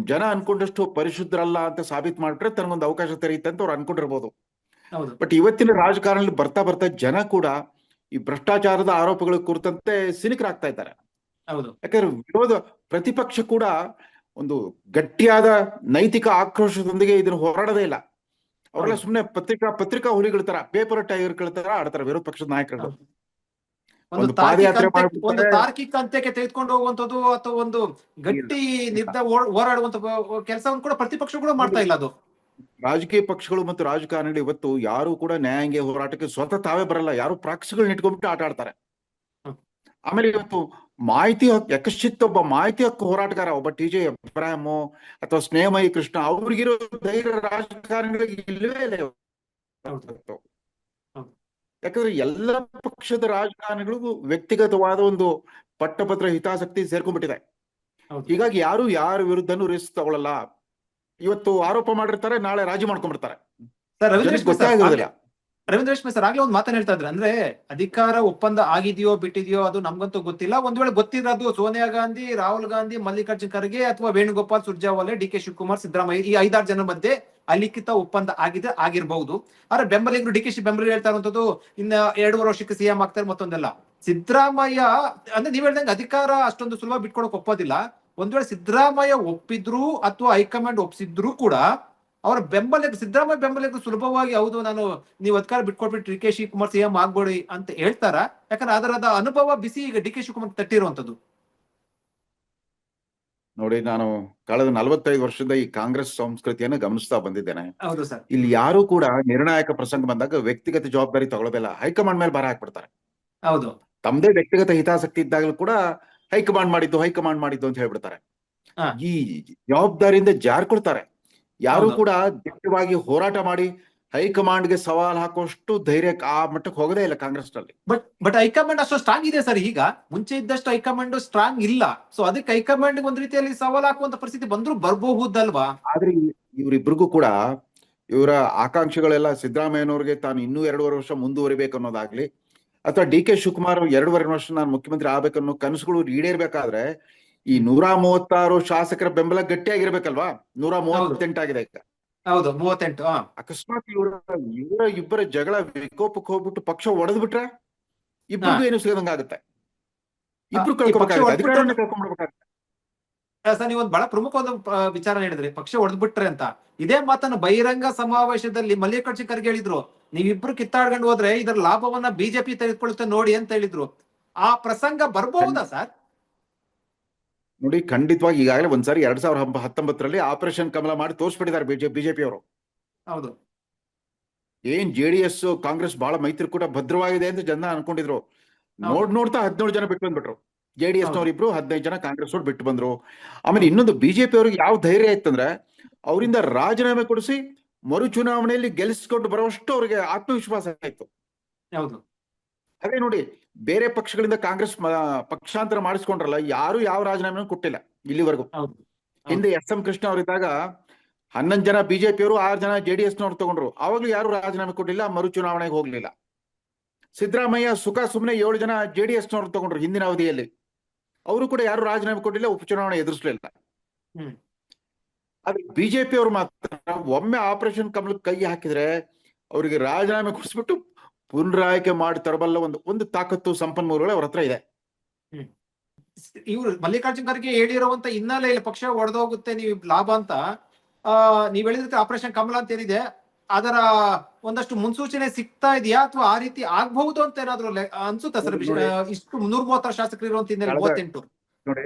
ಜನ ಅನ್ಕೊಂಡಷ್ಟು ಪರಿಶುದ್ಧರಲ್ಲ ಅಂತ ಸಾಬೀತ್ ಮಾಡ್ಬಿಟ್ರೆ ತನಗೊಂದು ಅವಕಾಶ ತೆರೆಯುತ್ತೆ ಅಂತ ಅವ್ರು ಅನ್ಕೊಂಡಿರ್ಬೋದು. ಬಟ್ ಇವತ್ತಿನ ರಾಜಕಾರಣದಲ್ಲಿ ಬರ್ತಾ ಬರ್ತಾ ಜನ ಕೂಡ ಈ ಭ್ರಷ್ಟಾಚಾರದ ಆರೋಪಗಳ ಕುರಿತಂತೆ ಸಿನಿಕರಾಗ್ತಾ ಇದ್ದಾರೆ. ಹೌದು. ಯಾಕಂದ್ರೆ ವಿರೋಧ ಪ್ರತಿಪಕ್ಷ ಕೂಡ ಒಂದು ಗಟ್ಟಿಯಾದ ನೈತಿಕ ಆಕ್ರೋಶದೊಂದಿಗೆ ಇದನ್ನು ಹೋರಾಡೋದೇ ಇಲ್ಲ. ಅವರೆಲ್ಲ. ಸುಮ್ಮನೆ ಪತ್ರಿಕಾ ಪತ್ರಿಕಾ ಹುಲಿಗಳ ತರ ಪೇಪರ್ ಟೈಗರ್ಗಳ ತರ ಆಡ್ತಾರೆ ವಿರೋಧ ಪಕ್ಷದ ನಾಯಕರುಗಳು. ಹೌದು. ಒಂದು ತಾರ್ಕಿಕ ಪಾದಯಾತ್ರೆ ಅಂತ್ಯ- ಮಾಡ್ಬಿಟ್ರೆ- ಒಂದು ತಾರ್ಕಿಕ ಅಂತ್ಯಕ್ಕೆ ತೆಗೆದುಕೊಂಡು ಹೋಗುವಂತದ್ದು ಅಥವಾ ಒಂದು ಗಟ್ಟಿ ನಿರ್ಧ ಹೋರಾಡುವಂತ ಕೆಲಸವನ್ನು ಕೂಡ ಪ್ರತಿಪಕ್ಷ ಕೂಡ ಮಾಡ್ತಾ ಇಲ್ಲ ಅದು. ರಾಜಕೀಯ ಪಕ್ಷಗಳು ಮತ್ತು ರಾಜಕಾರಣಿಗಳು ಇವತ್ತು ಯಾರು ಕೂಡ ನ್ಯಾಯಾಂಗ ಹೋರಾಟಕ್ಕೆ ಸ್ವತಃ ತಾವೇ ಬರಲ್ಲ. ಯಾರು ಪ್ರಾಕ್ಸಿಗಳನ್ನ ಇಟ್ಕೊಂಡ್ಬಿಟ್ಟು ಆಟ ಆಡ್ತಾರೆ. ಆಮೇಲೆ ಇವತ್ತು ಮಾಹಿತಿ ಹಕ್ಕು ಯಕಶ್ಚಿತ್ ಒಬ್ಬ ಮಾಹಿತಿ ಹಕ್ಕು ಹೋರಾಟಗಾರ ಒಬ್ಬ ಟಿ ಜೆ ಅಬ್ರಾಹಂ ಅಥವಾ ಸ್ನೇಹಮಯಿ ಕೃಷ್ಣ ಅವ್ರಿಗಿರೋ ಧೈರ್ಯ ರಾಜಕಾರಣಿಗಳಿಗೆ ಇಲ್ಲವೇ ಇಲ್ಲ. ಯಾಕಂದ್ರೆ ಎಲ್ಲ ಪಕ್ಷದ ರಾಜಕಾರಣಿಗಳಿಗೂ ವ್ಯಕ್ತಿಗತವಾದ ಒಂದು ಪಟ್ಟಪತ್ರ ಹಿತಾಸಕ್ತಿ ಸೇರ್ಕೊಂಡ್ಬಿಟ್ಟಿದೆ. ಹೀಗಾಗಿ ಯಾರು ಯಾರ ವಿರುದ್ಧನೂ ರಿಸ್ಕ್ ತಗೊಳ್ಳಲ್ಲ ಇವತ್ತು ಆರೋಪ ಮಾಡಿರ್ತಾರೆ ನಾಳೆ ರಾಜಿ ಮಾಡ್ಕೊಂಡ್ಬಿಡ್ತಾರೆ. ಸರ್ ರವೀಂದ್ರ ಜನಕ್ಕೆ ಸರ್, ಆಗೋದಿಲ್ಲ. ಆಗ್ಲೇ- ರವೀಂದ್ರ ರೇಷ್ಮೆ ಸರ್ ಆಗ್ಲೇ ಒಂದು ಮಾತನ್ನ ಹೇಳ್ತಾ ಇದ್ರೆ. ಅಂದ್ರೆ ಅಧಿಕಾರ ಒಪ್ಪಂದ ಆಗಿದೆಯೋ ಬಿಟ್ಟಿದೆಯೋ ಅದು ನಮ್ಗಂತೂ ಗೊತ್ತಿಲ್ಲ. ಒಂದ್ ವೇಳೆ ಗೊತ್ತಿರೋದು ಸೋನಿಯಾ ಗಾಂಧಿ ರಾಹುಲ್ ಗಾಂಧಿ ಮಲ್ಲಿಕಾರ್ಜುನ್ ಖರ್ಗೆ ಅಥವಾ ವೇಣುಗೋಪಾಲ್ ಸುರ್ಜಾವಾಲೆ ಡಿ ಕೆ ಶಿವಕುಮಾರ್ ಸಿದ್ದರಾಮಯ್ಯ ಈ ಐದಾರು ಜನ ಮಧ್ಯೆ ಅಲಿಖಿತ ಒಪ್ಪಂದ ಆಗಿದೆ, ಆಗಿರಬಹುದು. ಆದ್ರೆ ಬೆಂಬಲಿಗರು, ಡಿ ಕೆ ಶಿ ಬೆಂಬಲಿಗರು ಹೇಳ್ತಾ ಇರುವಂತದ್ದು ಇನ್ನ ಎರಡೂವರೆ ವರ್ಷಕ್ಕೆ ಸಿಎಂ ಆಗ್ತಾರೆ ಮತ್ತೊಂದೆಲ್ಲ. ಸಿದ್ದರಾಮಯ್ಯ, ಅಂದ್ರೆ ನೀವ್ ಹೇಳ್ದಂಗೆ ಅಧಿಕಾರ ಅಷ್ಟೊಂದು ಸುಲಭ ಬಿಟ್ಕೊಳಕ್ ಒಪ್ಪೋದಿಲ್ಲ. ಒಂದ್ ವೇಳೆ ಸಿದ್ದರಾಮಯ್ಯ ಒಪ್ಪಿದ್ರು ಅಥವಾ ಹೈಕಮಾಂಡ್ ಒಪ್ಪಿಸಿದ್ರು ಕೂಡ, ಅವರ ಬೆಂಬಲಿಗ, ಸಿದ್ದರಾಮಯ್ಯ ಬೆಂಬಲಿಗರು ಸುಲಭವಾಗಿ ಹೌದು, ನಾನು, ನೀವು ಅಧಿಕಾರ ಬಿಟ್ಕೊಟ್ಬಿಟ್ಟು ಡಿ ಕೆ ಶಿವಕುಮಾರ್ ಸಿಎಂ ಆಗ್ಬೇಡಿ ಅಂತ ಹೇಳ್ತಾರ. ಯಾಕಂದ್ರೆ ಅದರದ ಅನುಭವ ಬಿಸಿ ಈಗ ಡಿ ಕೆ ಶಿವಕುಮಾರ್ ತಟ್ಟಿರುವಂತದ್ದು ನೋಡಿ ನಾನು ಕಳೆದ ನಲವತ್ತೈದು ವರ್ಷದ ಈ ಕಾಂಗ್ರೆಸ್ ಸಂಸ್ಕೃತಿಯನ್ನು ಗಮನಿಸ್ತಾ ಬಂದಿದ್ದೇನೆ. ಹೌದು ಸರ್. ಇಲ್ಲಿ ಯಾರು ಕೂಡ ನಿರ್ಣಾಯಕ ಪ್ರಸಂಗ ಬಂದಾಗ ವ್ಯಕ್ತಿಗತ ಜವಾಬ್ದಾರಿ ತಗೊಳ್ಳೋದಿಲ್ಲ. ಹೈಕಮಾಂಡ್ ಮೇಲೆ ಭಾರ ಹಾಕ್ಬಿಡ್ತಾರೆ. ಹೌದು. ತಮ್ಮದೇ ವ್ಯಕ್ತಿಗತ ಹಿತಾಸಕ್ತಿ ಇದ್ದಾಗಲೂ ಕೂಡ ಹೈಕಮಾಂಡ್ ಮಾಡಿದ್ದು ಹೈಕಮಾಂಡ್ ಮಾಡಿದ್ದು ಅಂತ ಹೇಳ್ಬಿಡ್ತಾರೆ. ಈ ಜವಾಬ್ದಾರಿಯಿಂದ ಜಾರ್ಕೊಳ್ತಾರೆ. ಯಾರು ಕೂಡ ದಿಟ್ಟವಾಗಿ ಹೋರಾಟ ಮಾಡಿ ಹೈಕಮಾಂಡ್ಗೆ ಸವಾಲ್ ಹಾಕುವಷ್ಟು ಧೈರ್ಯ ಆ ಮಟ್ಟಕ್ಕೆ ಹೋಗದೇ ಇಲ್ಲ ಕಾಂಗ್ರೆಸ್ನಲ್ಲಿ ಬಟ್ ಬಟ್ ಹೈಕಮಾಂಡ್ ಅಷ್ಟು ಸ್ಟ್ರಾಂಗ್ ಇದೆ ಸರ್ ಈಗ. ಮುಂಚೆ ಇದ್ದಷ್ಟು ಹೈಕಮಾಂಡ್ ಸ್ಟ್ರಾಂಗ್ ಇಲ್ಲ. ಸೊ ಅದಕ್ಕೆ ಹೈಕಮಾಂಡ್ ಒಂದ್ ರೀತಿಯಲ್ಲಿ ಸವಾಲ್ ಹಾಕುವಂತ ಪರಿಸ್ಥಿತಿ ಬಂದ್ರು ಬರಬಹುದಲ್ವಾ? ಆದ್ರೆ ಇವರಿಬ್ಬರಿಗೂ ಇವ್ರಿಬ್ರಿಗೂ ಕೂಡ ಇವರ ಆಕಾಂಕ್ಷೆಗಳೆಲ್ಲ ಸಿದ್ದರಾಮಯ್ಯನವ್ರಿಗೆ ತಾನು ಇನ್ನೂ ಎರಡೂವರೆ ವರ್ಷ ಮುಂದುವರಿಬೇಕು ಅನ್ನೋದಾಗ್ಲಿ ಅಥವಾ ಡಿ ಕೆ ಶಿವಕುಮಾರ್ ಎರಡೂವರೆ ವರ್ಷ ನಾನು ಮುಖ್ಯಮಂತ್ರಿ ಆಗ್ಬೇಕನ್ನೋ ಕನಸುಗಳು ಈಡೇರ್ಬೇಕಾದ್ರೆ ಈ ನೂರ ಮೂವತ್ತಾರು ಶಾಸಕರ ಬೆಂಬಲ ಗಟ್ಟಿಯಾಗಿರ್ಬೇಕಲ್ವಾ? ನೂರ ಮೂವತ್ತೆಂಟಾಗಿದೆ ಈಗ. ಹೌದು ಮೂವತ್ತೆಂಟು ಹಾ ಅಕಸ್ಮಾತ್ ಇವರ ಇವರ ಇಬ್ಬರ ಜಗಳ ವಿಕೋಪಕ್ಕೆ ಹೋಗ್ಬಿಟ್ಟು ಪಕ್ಷ ಒಡೆದ್ ಬಿಟ್ರೆ ಇಬ್ರಿಗೂ ಏನು ಸಿಗದಂಗಾಗುತ್ತೆ. ಇಬ್ರು ಕಳ್ಕೊಬೇಕಾಗುತ್ತೆ ಒಡೆದ್ಬಿಟ್ರೆ- ಸರ್ ನೀವು ಒಂದು ಬಹಳ ಪ್ರಮುಖವಾದ ಆ, ವಿಚಾರ ಹೇಳಿದ್ರಿ. ಪಕ್ಷ ಹೊಡೆದ್ಬಿಟ್ರೆ ಅಂತ. ಇದೇ ಮಾತನ್ನ ಬಹಿರಂಗ ಸಮಾವೇಶದಲ್ಲಿ ಮಲ್ಲಿಕಾರ್ಜುನ್ ಖರ್ಗೆ ಹೇಳಿದ್ರು. ನೀವಿಬ್ರು ಕಿತ್ತಾಡ್ಕೊಂಡು ಹೋದ್ರೆ ಇದರ ಲಾಭವನ್ನ ಬಿಜೆಪಿ ತೆಗೆದುಕೊಳ್ಳುತ್ತೆ ನೋಡಿ ಅಂತ ಹೇಳಿದ್ರು. ಆ ಪ್ರಸಂಗ ಬರ್ಬಹುದಾ ಸರ್? ನೋಡಿ ಖಂಡಿತವಾಗಿ ಈಗಾಗಲೇ ಒಂದ್ಸಾರಿ ಎರಡ್ ಸಾವಿರ ಹತ್ತೊಂಬತ್ತರಲ್ಲಿ ಆಪರೇಷನ್ ಕಮಲ ಮಾಡಿ ತೋರಿಸ್ಬಿಟ್ಟಿದ್ದಾರೆ ಬಿಜೆಪಿ ಬಿಜೆಪಿ ಅವರು ಹೌದು. ಏನ್ ಜೆಡಿಎಸ್ ಕಾಂಗ್ರೆಸ್ ಬಹಳ ಮೈತ್ರಿಕೂಟ ಭದ್ರವಾಗಿದೆ ಅಂತ ಜನ ಅನ್ಕೊಂಡಿದ್ರು. ನೋಡ್ ನೋಡ್ತಾ ಹದಿನೇಳು ಜನ ಬಿಟ್ಟು ಬಂದ್ಬಿಟ್ರು. ಜೆ ಡಿ ಎಸ್ ನವರಿಬ್ರು ಹದಿನೈದು ಜನ ಕಾಂಗ್ರೆಸ್ ಅವ್ರು ಬಿಟ್ಟು ಬಂದ್ರು. ಆಮೇಲೆ ಇನ್ನೊಂದು ಬಿಜೆಪಿ ಅವ್ರಿಗೆ ಯಾವ ಧೈರ್ಯ ಇತ್ತಂದ್ರೆ ಅವರಿಂದ ರಾಜೀನಾಮೆ ಕೊಡಿಸಿ ಮರು ಚುನಾವಣೆಯಲ್ಲಿ ಗೆಲ್ಲಿಸ್ಕೊಂಡು ಬರುವಷ್ಟು ಅವ್ರಿಗೆ ಆತ್ಮವಿಶ್ವಾಸ ಆಯ್ತು ಹೌದು. ಅದೇ ನೋಡಿ ಬೇರೆ ಪಕ್ಷಗಳಿಂದ ಕಾಂಗ್ರೆಸ್ ಪಕ್ಷಾಂತರ ಮಾಡಿಸ್ಕೊಂಡ್ರಲ್ಲ ಯಾರು ಯಾವ ರಾಜೀನಾಮೆ ಕೊಟ್ಟಿಲ್ಲ ಇಲ್ಲಿವರೆಗೂ. ಹೌದು. ಎಸ್ ಎಂ ಕೃಷ್ಣ ಅವರಿದ್ದಾಗ ಹನ್ನೊಂದು ಜನ ಬಿಜೆಪಿಯವರು ಆರು ಜನ ಜೆಡಿಎಸ್ ನವರು ತಗೊಂಡ್ರು. ಅವಾಗ್ಲೂ ಯಾರು ರಾಜೀನಾಮೆ ಕೊಟ್ಟಿಲ್ಲ ಮರು ಚುನಾವಣೆಗೆ ಹೋಗ್ಲಿಲ್ಲ. ಸಿದ್ದರಾಮಯ್ಯ ಸುಖ ಸುಮ್ಮನೆ ಏಳು ಜನ ಜೆಡಿಎಸ್ ನವರು ತಗೊಂಡ್ರು ಹಿಂದಿನ ಅವಧಿಯಲ್ಲಿ. ಅವರು ಕೂಡ ಯಾರು ರಾಜೀನಾಮೆ ಕೊಟ್ಟಿಲ್ಲ ಉಪಚುನಾವಣೆ ಎದುರಿಸಲಿಲ್ಲ. ಹ್ಮ್. ಆದ್ರೆ ಬಿಜೆಪಿ ಅವರು ಮಾತ್ರ ಒಮ್ಮೆ ಆಪರೇಷನ್ ಕಮಲಕ್ಕೆ ಕೈ ಹಾಕಿದ್ರೆ ಅವರಿಗೆ ರಾಜೀನಾಮೆ ಕೊಡಿಸ್ಬಿಟ್ಟು ಪುನರಾಯ್ಕೆ ಮಾಡಿ ತರಬಲ್ಲ ಒಂದು ಒಂದು ತಾಕತ್ತು ಸಂಪನ್ಮೂಲಗಳು ಅವ್ರ ಹತ್ರ ಇದೆ. ಇವ್ರು ಮಲ್ಲಿಕಾರ್ಜುನ್ ಖರ್ಗೆ ಹೇಳಿರುವಂತ ಹಿನ್ನೆಲೆಯಲ್ಲಿ ಪಕ್ಷ ಒಡೆದೋಗುತ್ತೆ ನೀವು ಲಾಭ ಅಂತ ಆ ನೀವ್ ಹೇಳಿದ್ರೆ ಆಪರೇಷನ್ ಕಮಲ ಅಂತ ಏನಿದೆ ಅದರ ಒಂದಷ್ಟು ಮುನ್ಸೂಚನೆ ಸಿಗ್ತಾ ಇದೆಯಾ ಅಥವಾ ಆ ರೀತಿ ಆಗ್ಬಹುದು ಅಂತ ಏನಾದ್ರು ಅನ್ಸುತ್ತೆ ಸರ್ ಇಷ್ಟು ಮುನ್ನೂರ ಮೂವತ್ತಾರು ಶಾಸಕರು ಇರುವಂತ ಹಿನ್ನೆಲೆ ಮೂವತ್ತೆಂಟು. ನೋಡಿ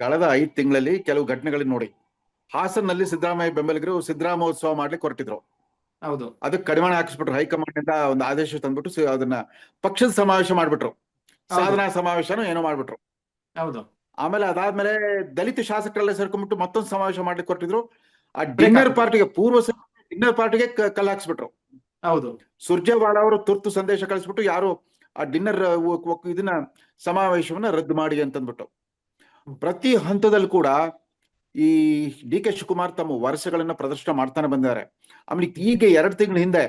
ಕಳೆದ ಐದ್ ತಿಂಗಳಲ್ಲಿ ಕೆಲವು ಘಟನೆಗಳನ್ನ ನೋಡಿ ಹಾಸನಲ್ಲಿ ಸಿದ್ದರಾಮಯ್ಯ ಬೆಂಬಲಿಗರು ಸಿದ್ದರಾಮೋತ್ಸವ ಮಾಡ್ಲಿಕ್ಕೆ ಹೊರಟಿದ್ರು. ಹೌದು. ಅದಕ್ಕೆ ಕಡಿವಾಣ ಹಾಕಿಸ್ಬಿಟ್ರು. ಹೈಕಮಾಂಡ್ ಇಂದ ಒಂದು ಆದೇಶ ತಂದ್ಬಿಟ್ಟು ಸಿ- ಅದನ್ನ ಪಕ್ಷದ ಸಮಾವೇಶ ಮಾಡ್ಬಿಟ್ರು. ಸಾಧನಾ ಸಮಾವೇಶನೂ ಏನೋ ಮಾಡ್ಬಿಟ್ರು. ಹೌದು. ಆಮೇಲೆ ಅದಾದ್ಮೇಲೆ ದಲಿತ ಶಾಸಕರೆಲ್ಲ ಸೇರ್ಕೊಂಡ್ಬಿಟ್ಟು ಮತ್ತೊಂದು ಸಮಾವೇಶ ಮಾಡ್ಲಿಕ್ಕೆ ಕೊಟ್ಟಿದ್ರು. ಆ ಡಿನ್ನರ್ ಪಾರ್ಟಿಗೆ ಪೂರ್ವ ಡಿನ್ನರ್ ಪಾರ್ಟಿಗೆ ಕಲ್ಲು ಹಾಕ್ಸ್ಬಿಟ್ರು. ಹೌದು. ಸುರ್ಜೇವಾಲ ಅವರು ತುರ್ತು ಸಂದೇಶ ಕಳಿಸ್ಬಿಟ್ಟು ಯಾರು ಆ ಡಿನ್ನರ್ ಇದನ್ನ ಸಮಾವೇಶವನ್ನ ರದ್ದು ಮಾಡಿ ಅಂತಂದ್ಬಿಟ್ಟು. ಪ್ರತಿ ಹಂತದಲ್ಲಿ ಕೂಡ ಈ ಡಿ ಕೆ ಶಿವಕುಮಾರ್ ತಮ್ಮ ವರ್ಷಗಳನ್ನ ಪ್ರದರ್ಶನ ಮಾಡ್ತಾನೆ ಬಂದಿದ್ದಾರೆ ಆಮೇಲೆ ಈಗ ಎರಡು ತಿಂಗಳ ಹಿಂದೆ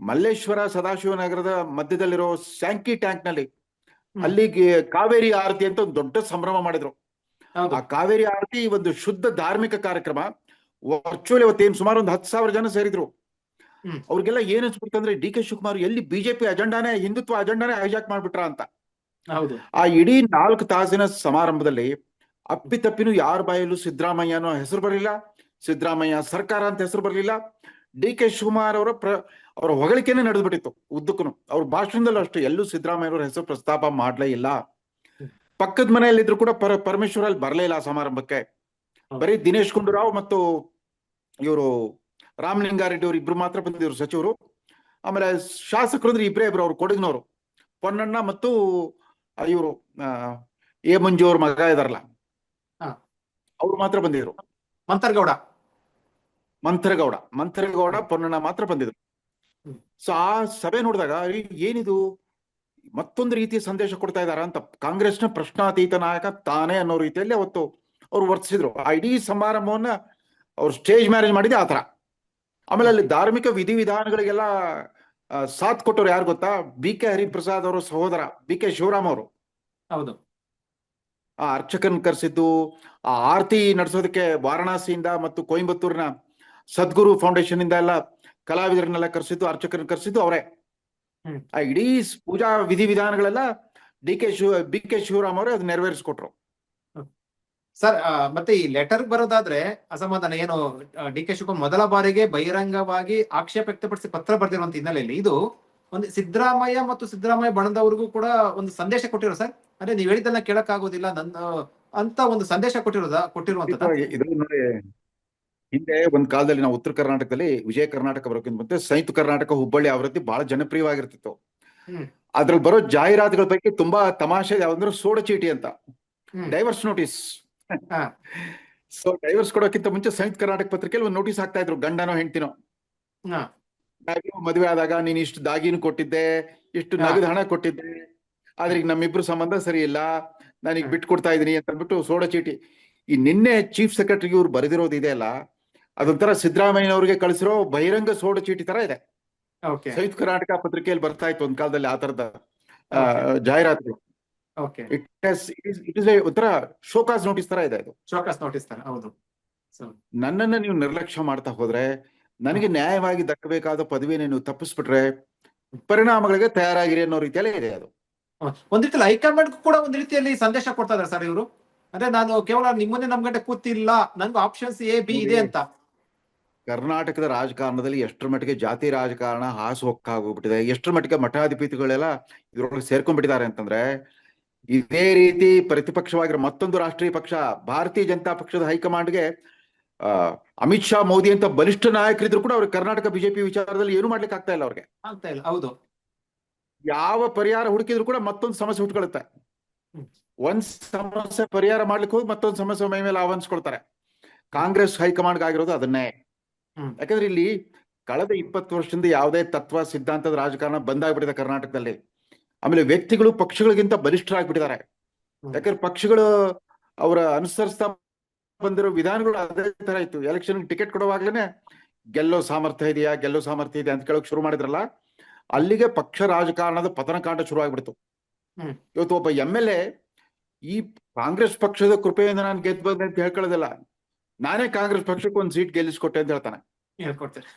ಮಲ್ಲೇಶ್ವರ ಸದಾಶಿವನಗರದ ಮಧ್ಯದಲ್ಲಿರೋ ಸ್ಯಾಂಕಿ ಟ್ಯಾಂಕ್ನಲ್ಲಿ ಅಲ್ಲಿ ಅಲ್ಲಿಗೆ ಕಾವೇರಿ ಆರತಿ ಅಂತ ಒಂದು ದೊಡ್ಡ ಸಂಭ್ರಮ ಮಾಡಿದ್ರು. ಆ ಕಾವೇರಿ ಆರತಿ ಒಂದು ಶುದ್ಧ ಧಾರ್ಮಿಕ ಕಾರ್ಯಕ್ರಮ ವರ್ಚುವಲ್ ಇವತ್ತೇನು ಸುಮಾರು ಒಂದು ಹತ್ತು ಸಾವಿರ ಜನ ಸೇರಿದ್ರು. ಅವ್ರಿಗೆಲ್ಲ ಏನ್ ಅನ್ಸ್ಬಿಡ್ತು ಅಂದ್ರೆ ಡಿ ಕೆ ಶಿವಕುಮಾರ್ ಎಲ್ಲಿ ಬಿಜೆಪಿ ಅಜೆಂಡಾನೇ ಹಿಂದುತ್ವ ಅಜೆಂಡಾನೇ ಹೈಜಾಕ್ ಮಾಡ್ಬಿಟ್ರ ಅಂತ. ಹೌದು. ಆ ಇಡೀ ನಾಲ್ಕು ತಾಸಿನ ಸಮಾರಂಭದಲ್ಲಿ ಅಪ್ಪಿತಪ್ಪಿನೂ ಯಾರ ಬಾಯಲ್ಲೂ ಸಿದ್ದರಾಮಯ್ಯ ಅನ್ನೋ ಹೆಸರು ಬರಲಿಲ್ಲ. ಸಿದ್ದರಾಮಯ್ಯ ಸರ್ಕಾರ ಅಂತ ಹೆಸರು ಬರಲಿಲ್ಲ. ಡಿ ಕೆ ಶಿವಕುಮಾರ್ ಅವರ ಪ್ರ ಅವರ ಹೊಗಳಿಕೆನೆ ನಡೆದ್ಬಿಟ್ಟಿತ್ತು ಉದ್ದಕ್ಕೂ ಅವ್ರ ಭಾಷಣದಲ್ಲೂ ಅಷ್ಟು ಎಲ್ಲೂ ಸಿದ್ದರಾಮಯ್ಯನವರ ಹೆಸರು ಪ್ರಸ್ತಾಪ ಮಾಡ್ಲೇ ಇಲ್ಲ. ಪಕ್ಕದ ಮನೆಯಲ್ಲಿದ್ರು ಕೂಡ ಪರ ಪರಮೇಶ್ವರ ಅಲ್ಲಿ ಬರಲೇ ಇಲ್ಲ ಸಮಾರಂಭಕ್ಕೆ. ಬರೀ ದಿನೇಶ್ ಗುಂಡೂರಾವ್ ಮತ್ತು ಇವರು ರಾಮಲಿಂಗಾರೆಡ್ಡಿ ಅವರು ಇಬ್ರು ಮಾತ್ರ ಬಂದಿದ್ರು ಸಚಿವರು. ಆಮೇಲೆ ಶಾಸಕರು ಅಂದ್ರೆ ಇಬ್ರೇ ಇಬ್ರು ಅವ್ರು ಕೊಡಗಿನವರು. ಪೊನ್ನಣ್ಣ ಮತ್ತು ಇವರು ಎ ಮಂಜು ಅವ್ರ ಮಗ ಇದಾರಲ್ಲ. ಅವ್ರು ಮಾತ್ರ ಬಂದಿದ್ರು. ಮಂಥರ್ಗೌಡ. ಮಂಥರ್ಗೌಡ. ಮಂಥರ್ಗೌಡ ಪೊನ್ನಣ್ಣ ಮಾತ್ರ ಬಂದಿದ್ರು. ಸೊ ಆ ಸಭೆ ನೋಡಿದಾಗ ಏನಿದು? ಮತ್ತೊಂದು ರೀತಿಯ ಸಂದೇಶ ಕೊಡ್ತಾ ಇದಾರ ಅಂತ ಕಾಂಗ್ರೆಸ್ನ ಪ್ರಶ್ನಾತೀತ ನಾಯಕ ತಾನೇ ಅನ್ನೋ ರೀತಿಯಲ್ಲಿ ಅವತ್ತು ಅವ್ರು ವರ್ತಿಸಿದ್ರು. ಆ ಇಡೀ ಸಮಾರಂಭವನ್ನ ಅವ್ರು ಸ್ಟೇಜ್ ಮ್ಯಾರೇಜ್ ಮಾಡಿದೆ ಆತರ ಆಮೇಲೆ ಅಲ್ಲಿ ಧಾರ್ಮಿಕ ವಿಧಿವಿಧಾನಗಳಿಗೆಲ್ಲ ಸಾಥ್ ಕೊಟ್ಟವ್ರು ಯಾರು ಗೊತ್ತಾ? ಬಿ ಕೆ ಹರಿಪ್ರಸಾದ್ ಅವರ ಸಹೋದರ, ಬಿ ಕೆ ಶಿವರಾಮ್ ಅವರು. ಹೌದು. ಆ ಅರ್ಚಕನ್ ಕರೆಸಿದ್ದು ಆ ಆರತಿ ನಡೆಸೋದಕ್ಕೆ ವಾರಣಾಸಿಯಿಂದ ಮತ್ತು ಕೊಯಂಬತ್ತೂರಿನ ಸದ್ಗುರು ಫೌಂಡೇಶನ್ ಇಂದ ಎಲ್ಲ ಕಲಾವಿದರನ್ನೆಲ್ಲ ಕರೆಸಿದ್ದು ಅರ್ಚಕರನ್ನ ಕರೆಸಿದ್ದು ಅವರೇ. ಹ್ಮ್. ಆ ಇಡೀ ಪೂಜಾ ಪೂಜಾ ವಿಧಿವಿಧಾನಗಳೆಲ್ಲ D K Shiva B K Shivaram ಅವರೇ ಅದನ್ನ ನೆರವೇರಿಸ್ಕೊಟ್ರು. ಸರ್ ಮತ್ತೆ ಈ ಲೆಟರ್ ಬರೋದಾದ್ರೆ ಅಸಮಾಧಾನ ಏನು ಡಿ ಕೆ ಶಿವಕುಮಾರ್ ಮೊದಲ ಬಾರಿಗೆ ಬಹಿರಂಗವಾಗಿ ಆಕ್ಷೇಪ ವ್ಯಕ್ತಪಡಿಸಿ ಪತ್ರ ಬರೆದಿರುವಂತ ಹಿನ್ನೆಲೆಯಲ್ಲಿ ಇದು ಒಂದು ಸಿದ್ದರಾಮಯ್ಯ ಮತ್ತು ಸಿದ್ದರಾಮಯ್ಯ ಬಣದವರಿಗೂ ಕೂಡ ಒಂದು ಸಂದೇಶ ಕೊಟ್ಟಿರೋ ಸರ್? ಅಂದ್ರೆ ನೀವ್ ಹೇಳಿದ್ದನ್ನ ಕೇಳಕ್ ಆಗೋದಿಲ್ಲ ನನ್ನ ಅಂತ ಒಂದು ಸಂದೇಶ ಕೊಟ್ಟಿರೋದ ಕೊಟ್ಟಿರುವಂತ ನೋಡಿ ಹಿಂದೆ ಒಂದ್ ಕಾಲದಲ್ಲಿ ನಾವು ಉತ್ತರ ಕರ್ನಾಟಕದಲ್ಲಿ ವಿಜಯ ಕರ್ನಾಟಕ ಬರೋಕ್ಕಿಂತ ಮತ್ತೆ ಸಂಯುಕ್ತ ಕರ್ನಾಟಕ ಹುಬ್ಬಳ್ಳಿ ಆವೃತ್ತಿ ಬಹಳ ಜನಪ್ರಿಯವಾಗಿರ್ತಿತ್ತು. ಅದ್ರಲ್ಲಿ ಬರೋ ಜಾಹೀರಾತುಗಳ ಪೈಕಿ ತುಂಬಾ ತಮಾಷೆ ಯಾವಂದ್ರೆ ಸೋಡ ಚೀಟಿ ಅಂತ. Divorce notice. ಸೊ ಡೈವರ್ಸ್ ಕೊಡೋಕ್ಕಿಂತ ಮುಂಚೆ ಸಂಯುಕ್ತ ಕರ್ನಾಟಕ ಪತ್ರಿಕೆಯಲ್ಲಿ ಒಂದು ನೋಟಿಸ್ ಹಾಕ್ತಾ ಇದ್ರು ಗಂಡನೋ ಹೆಂಡ್ತಿನೋ. ಮದುವೆ ಆದಾಗ ನೀನ್ ಇಷ್ಟು ದಾಗಿನ ಕೊಟ್ಟಿದ್ದೆ ಇಷ್ಟು ನಗದು ಹಣ ಕೊಟ್ಟಿದ್ದೆ ಆದ್ರೆ ಈಗ ನಮ್ಮಿಬ್ರು ಸಂಬಂಧ ಸರಿ ಇಲ್ಲ. ನಾನೀಗ. ಬಿಟ್ಟು ಕೊಡ್ತಾ ಇದೀನಿ ಅಂತ ಅಂದ್ಬಿಟ್ಟು ಸೋಡ ಚೀಟಿ. ಈ ನಿನ್ನೆ ಚೀಫ್ ಸೆಕ್ರೆಟರಿ ಇವ್ರು ಬರೆದಿರೋದು ಇದೆ ಅಲ್ಲ ಅದೊಂಥರ ಸಿದ್ದರಾಮಯ್ಯನವ್ರಿಗೆ ಕಳಿಸಿರೋ ಬಹಿರಂಗ ಸೋಡ ಚೀಟಿ ತರ ಇದೆ. ಸಂಯುಕ್ತ ಕರ್ನಾಟಕ ಪತ್ರಿಕೆಯಲ್ಲಿ ಬರ್ತಾ ಇತ್ತು ಒಂದ್ ಕಾಲದಲ್ಲಿ ಆ ತರದ ಜಾಹೀರಾತು ಇಟ್ ಇಟ್ ಇಸ್ ಒಂಥರ ಶೋಕಾಸ್ ನೋಟಿಸ್ ತರ ಇದೆ ಅದು. ಶೋಕಾಸ್ ನೋಟಿಸ್ ತರ ಹೌದು. ನನ್ನನ್ನ ನೀವು ನಿರ್ಲಕ್ಷ್ಯ ಮಾಡ್ತಾ ಹೋದ್ರೆ ನನಗೆ ನ್ಯಾಯವಾಗಿ ದಕ್ಕಬೇಕಾದ ಪದವಿನ ನೀವು ತಪ್ಪಿಸ್ಬಿಟ್ರೆ ಪರಿಣಾಮಗಳಿಗೆ ತಯಾರಾಗಿರಿ ಅನ್ನೋ ರೀತಿಯಲ್ಲೇ ಇದೆ ಅದು. ಒಂದ್ ರೀತಿಯಲ್ಲಿ ಹೈಕಮಾಂಡ್ ಕೂಡ ಒಂದ್ ರೀತಿಯಲ್ಲಿ ಸಂದೇಶ ಕೊಡ್ತಾ ಇದಾರೆ ಸರ್ ಇವರು. ಅಂದ್ರೆ ನಾನು ಕೇವಲ ನಿಮ್ಮನ್ನೇ ನಮ್ ಗಂಟೆ ಕೂತಿಲ್ಲ ನನ್ಗೂ ಆಪ್ಷನ್ಸ್ ಎ ಬಿ ಇದೆ ಅಂತ. ಕರ್ನಾಟಕದ ರಾಜಕಾರಣದಲ್ಲಿ ಎಷ್ಟರ ಮಟ್ಟಿಗೆ ಜಾತಿ ರಾಜಕಾರಣ ಹಾಸು ಹೊಕ್ಕಾಗೋಗ್ಬಿಟ್ಟಿದೆ ಎಷ್ಟರ ಮಟ್ಟಿಗೆ ಮಠಾಧಿಪತಿಗಳೆಲ್ಲ ಇದ್ರೊಳಗೆ ಸೇರ್ಕೊಂಡ್ಬಿಟ್ಟಿದ್ದಾರೆ ಅಂತಂದ್ರೆ ಇದೇ ರೀತಿ ಪ್ರತಿಪಕ್ಷವಾಗಿರೋ ಮತ್ತೊಂದು ರಾಷ್ಟ್ರೀಯ ಪಕ್ಷ ಭಾರತೀಯ ಜನತಾ ಪಕ್ಷದ ಹೈಕಮಾಂಡ್ಗೆ ಆ, ಅಮಿತ್ ಶಾ ಮೋದಿ ಅಂತ ಬಲಿಷ್ಠ ನಾಯಕರಿದ್ರು ಕೂಡ ಅವ್ರಿಗೆ ಕರ್ನಾಟಕ ಬಿಜೆಪಿ ವಿಚಾರದಲ್ಲಿ ಏನು ಮಾಡ್ಲಿಕ್ಕೆ ಆಗ್ತಾ ಇಲ್ಲ ಅವ್ರಿಗೆ. ಆಗ್ತಾ ಇಲ್ಲ ಹೌದು. ಯಾವ ಪರಿಹಾರ ಹುಡುಕಿದ್ರು ಕೂಡ ಮತ್ತೊಂದು ಸಮಸ್ಯೆ ಹುಟ್ಕೊಳುತ್ತೆ. ಒಂದ್ ಸಮಸ್ಯೆ ಪರಿಹಾರ ಮಾಡ್ಲಿಕ್ಕೆ ಹೋಗಿ ಮತ್ತೊಂದು ಸಮಸ್ಯೆ ಮೈ ಮೇಲೆ ಆಹ್ವಾನಿಸ್ಕೊಳ್ತಾರೆ ಕಾಂಗ್ರೆಸ್ ಹೈಕಮಾಂಡ್ ಆಗಿರೋದು ಅದನ್ನೇ. ಯಾಕಂದ್ರೆ ಇಲ್ಲಿ ಕಳೆದ ಇಪ್ಪತ್ತು ವರ್ಷದಿಂದ ಯಾವುದೇ ತತ್ವ ಸಿದ್ಧಾಂತದ ರಾಜಕಾರಣ ಬಂದಾಗ್ಬಿಟ್ಟಿದೆ ಕರ್ನಾಟಕದಲ್ಲಿ ಆಮೇಲೆ ವ್ಯಕ್ತಿಗಳು ಪಕ್ಷಗಳಿಗಿಂತ ಬಲಿಷ್ಠರಾಗ್ಬಿಟ್ಟಿದ್ದಾರೆ. ಯಾಕಂದ್ರೆ ಪಕ್ಷಗಳು ಅವರ ಅನುಸರಿಸ್ತಾ ಬಂದಿರೋ ವಿಧಾನಗಳು ಅದೇ ತರ ಇತ್ತು ಎಲೆಕ್ಷನ್ ಟಿಕೆಟ್ ಕೊಡುವಾಗ್ಲೇನೆ ಗೆಲ್ಲೋ ಸಾಮರ್ಥ್ಯ ಇದೆಯಾ ಗೆಲ್ಲೋ ಸಾಮರ್ಥ್ಯ ಇದೆ ಅಂತ ಕೇಳೋಕ್ ಶುರು ಮಾಡಿದ್ರಲ್ಲ ಅಲ್ಲಿಗೆ ಪಕ್ಷ ರಾಜಕಾರಣದ ಪತನಕಾಂಡ ಶುರು ಆಗ್ಬಿಡ್ತು ಇವತ್ತು ಒಬ್ಬ ಎಂ ಎಲ್ ಎ ಈ ಕಾಂಗ್ರೆಸ್ ಪಕ್ಷದ ಕೃಪೆಯಿಂದ ನಾನು ಗೆದ್ದು ಬಂದೆ ಅಂತ ಹೇಳ್ಕೊಳ್ಳೋದಿಲ್ಲ ನಾನೇ ಕಾಂಗ್ರೆಸ್ ಪಕ್ಷಕ್ಕೆ ಒಂದು ಸೀಟ್ ಗೆಲ್ಲಿಸ್ಕೊಟ್ಟೆ ಅಂತ ಹೇಳ್ತಾನೆ.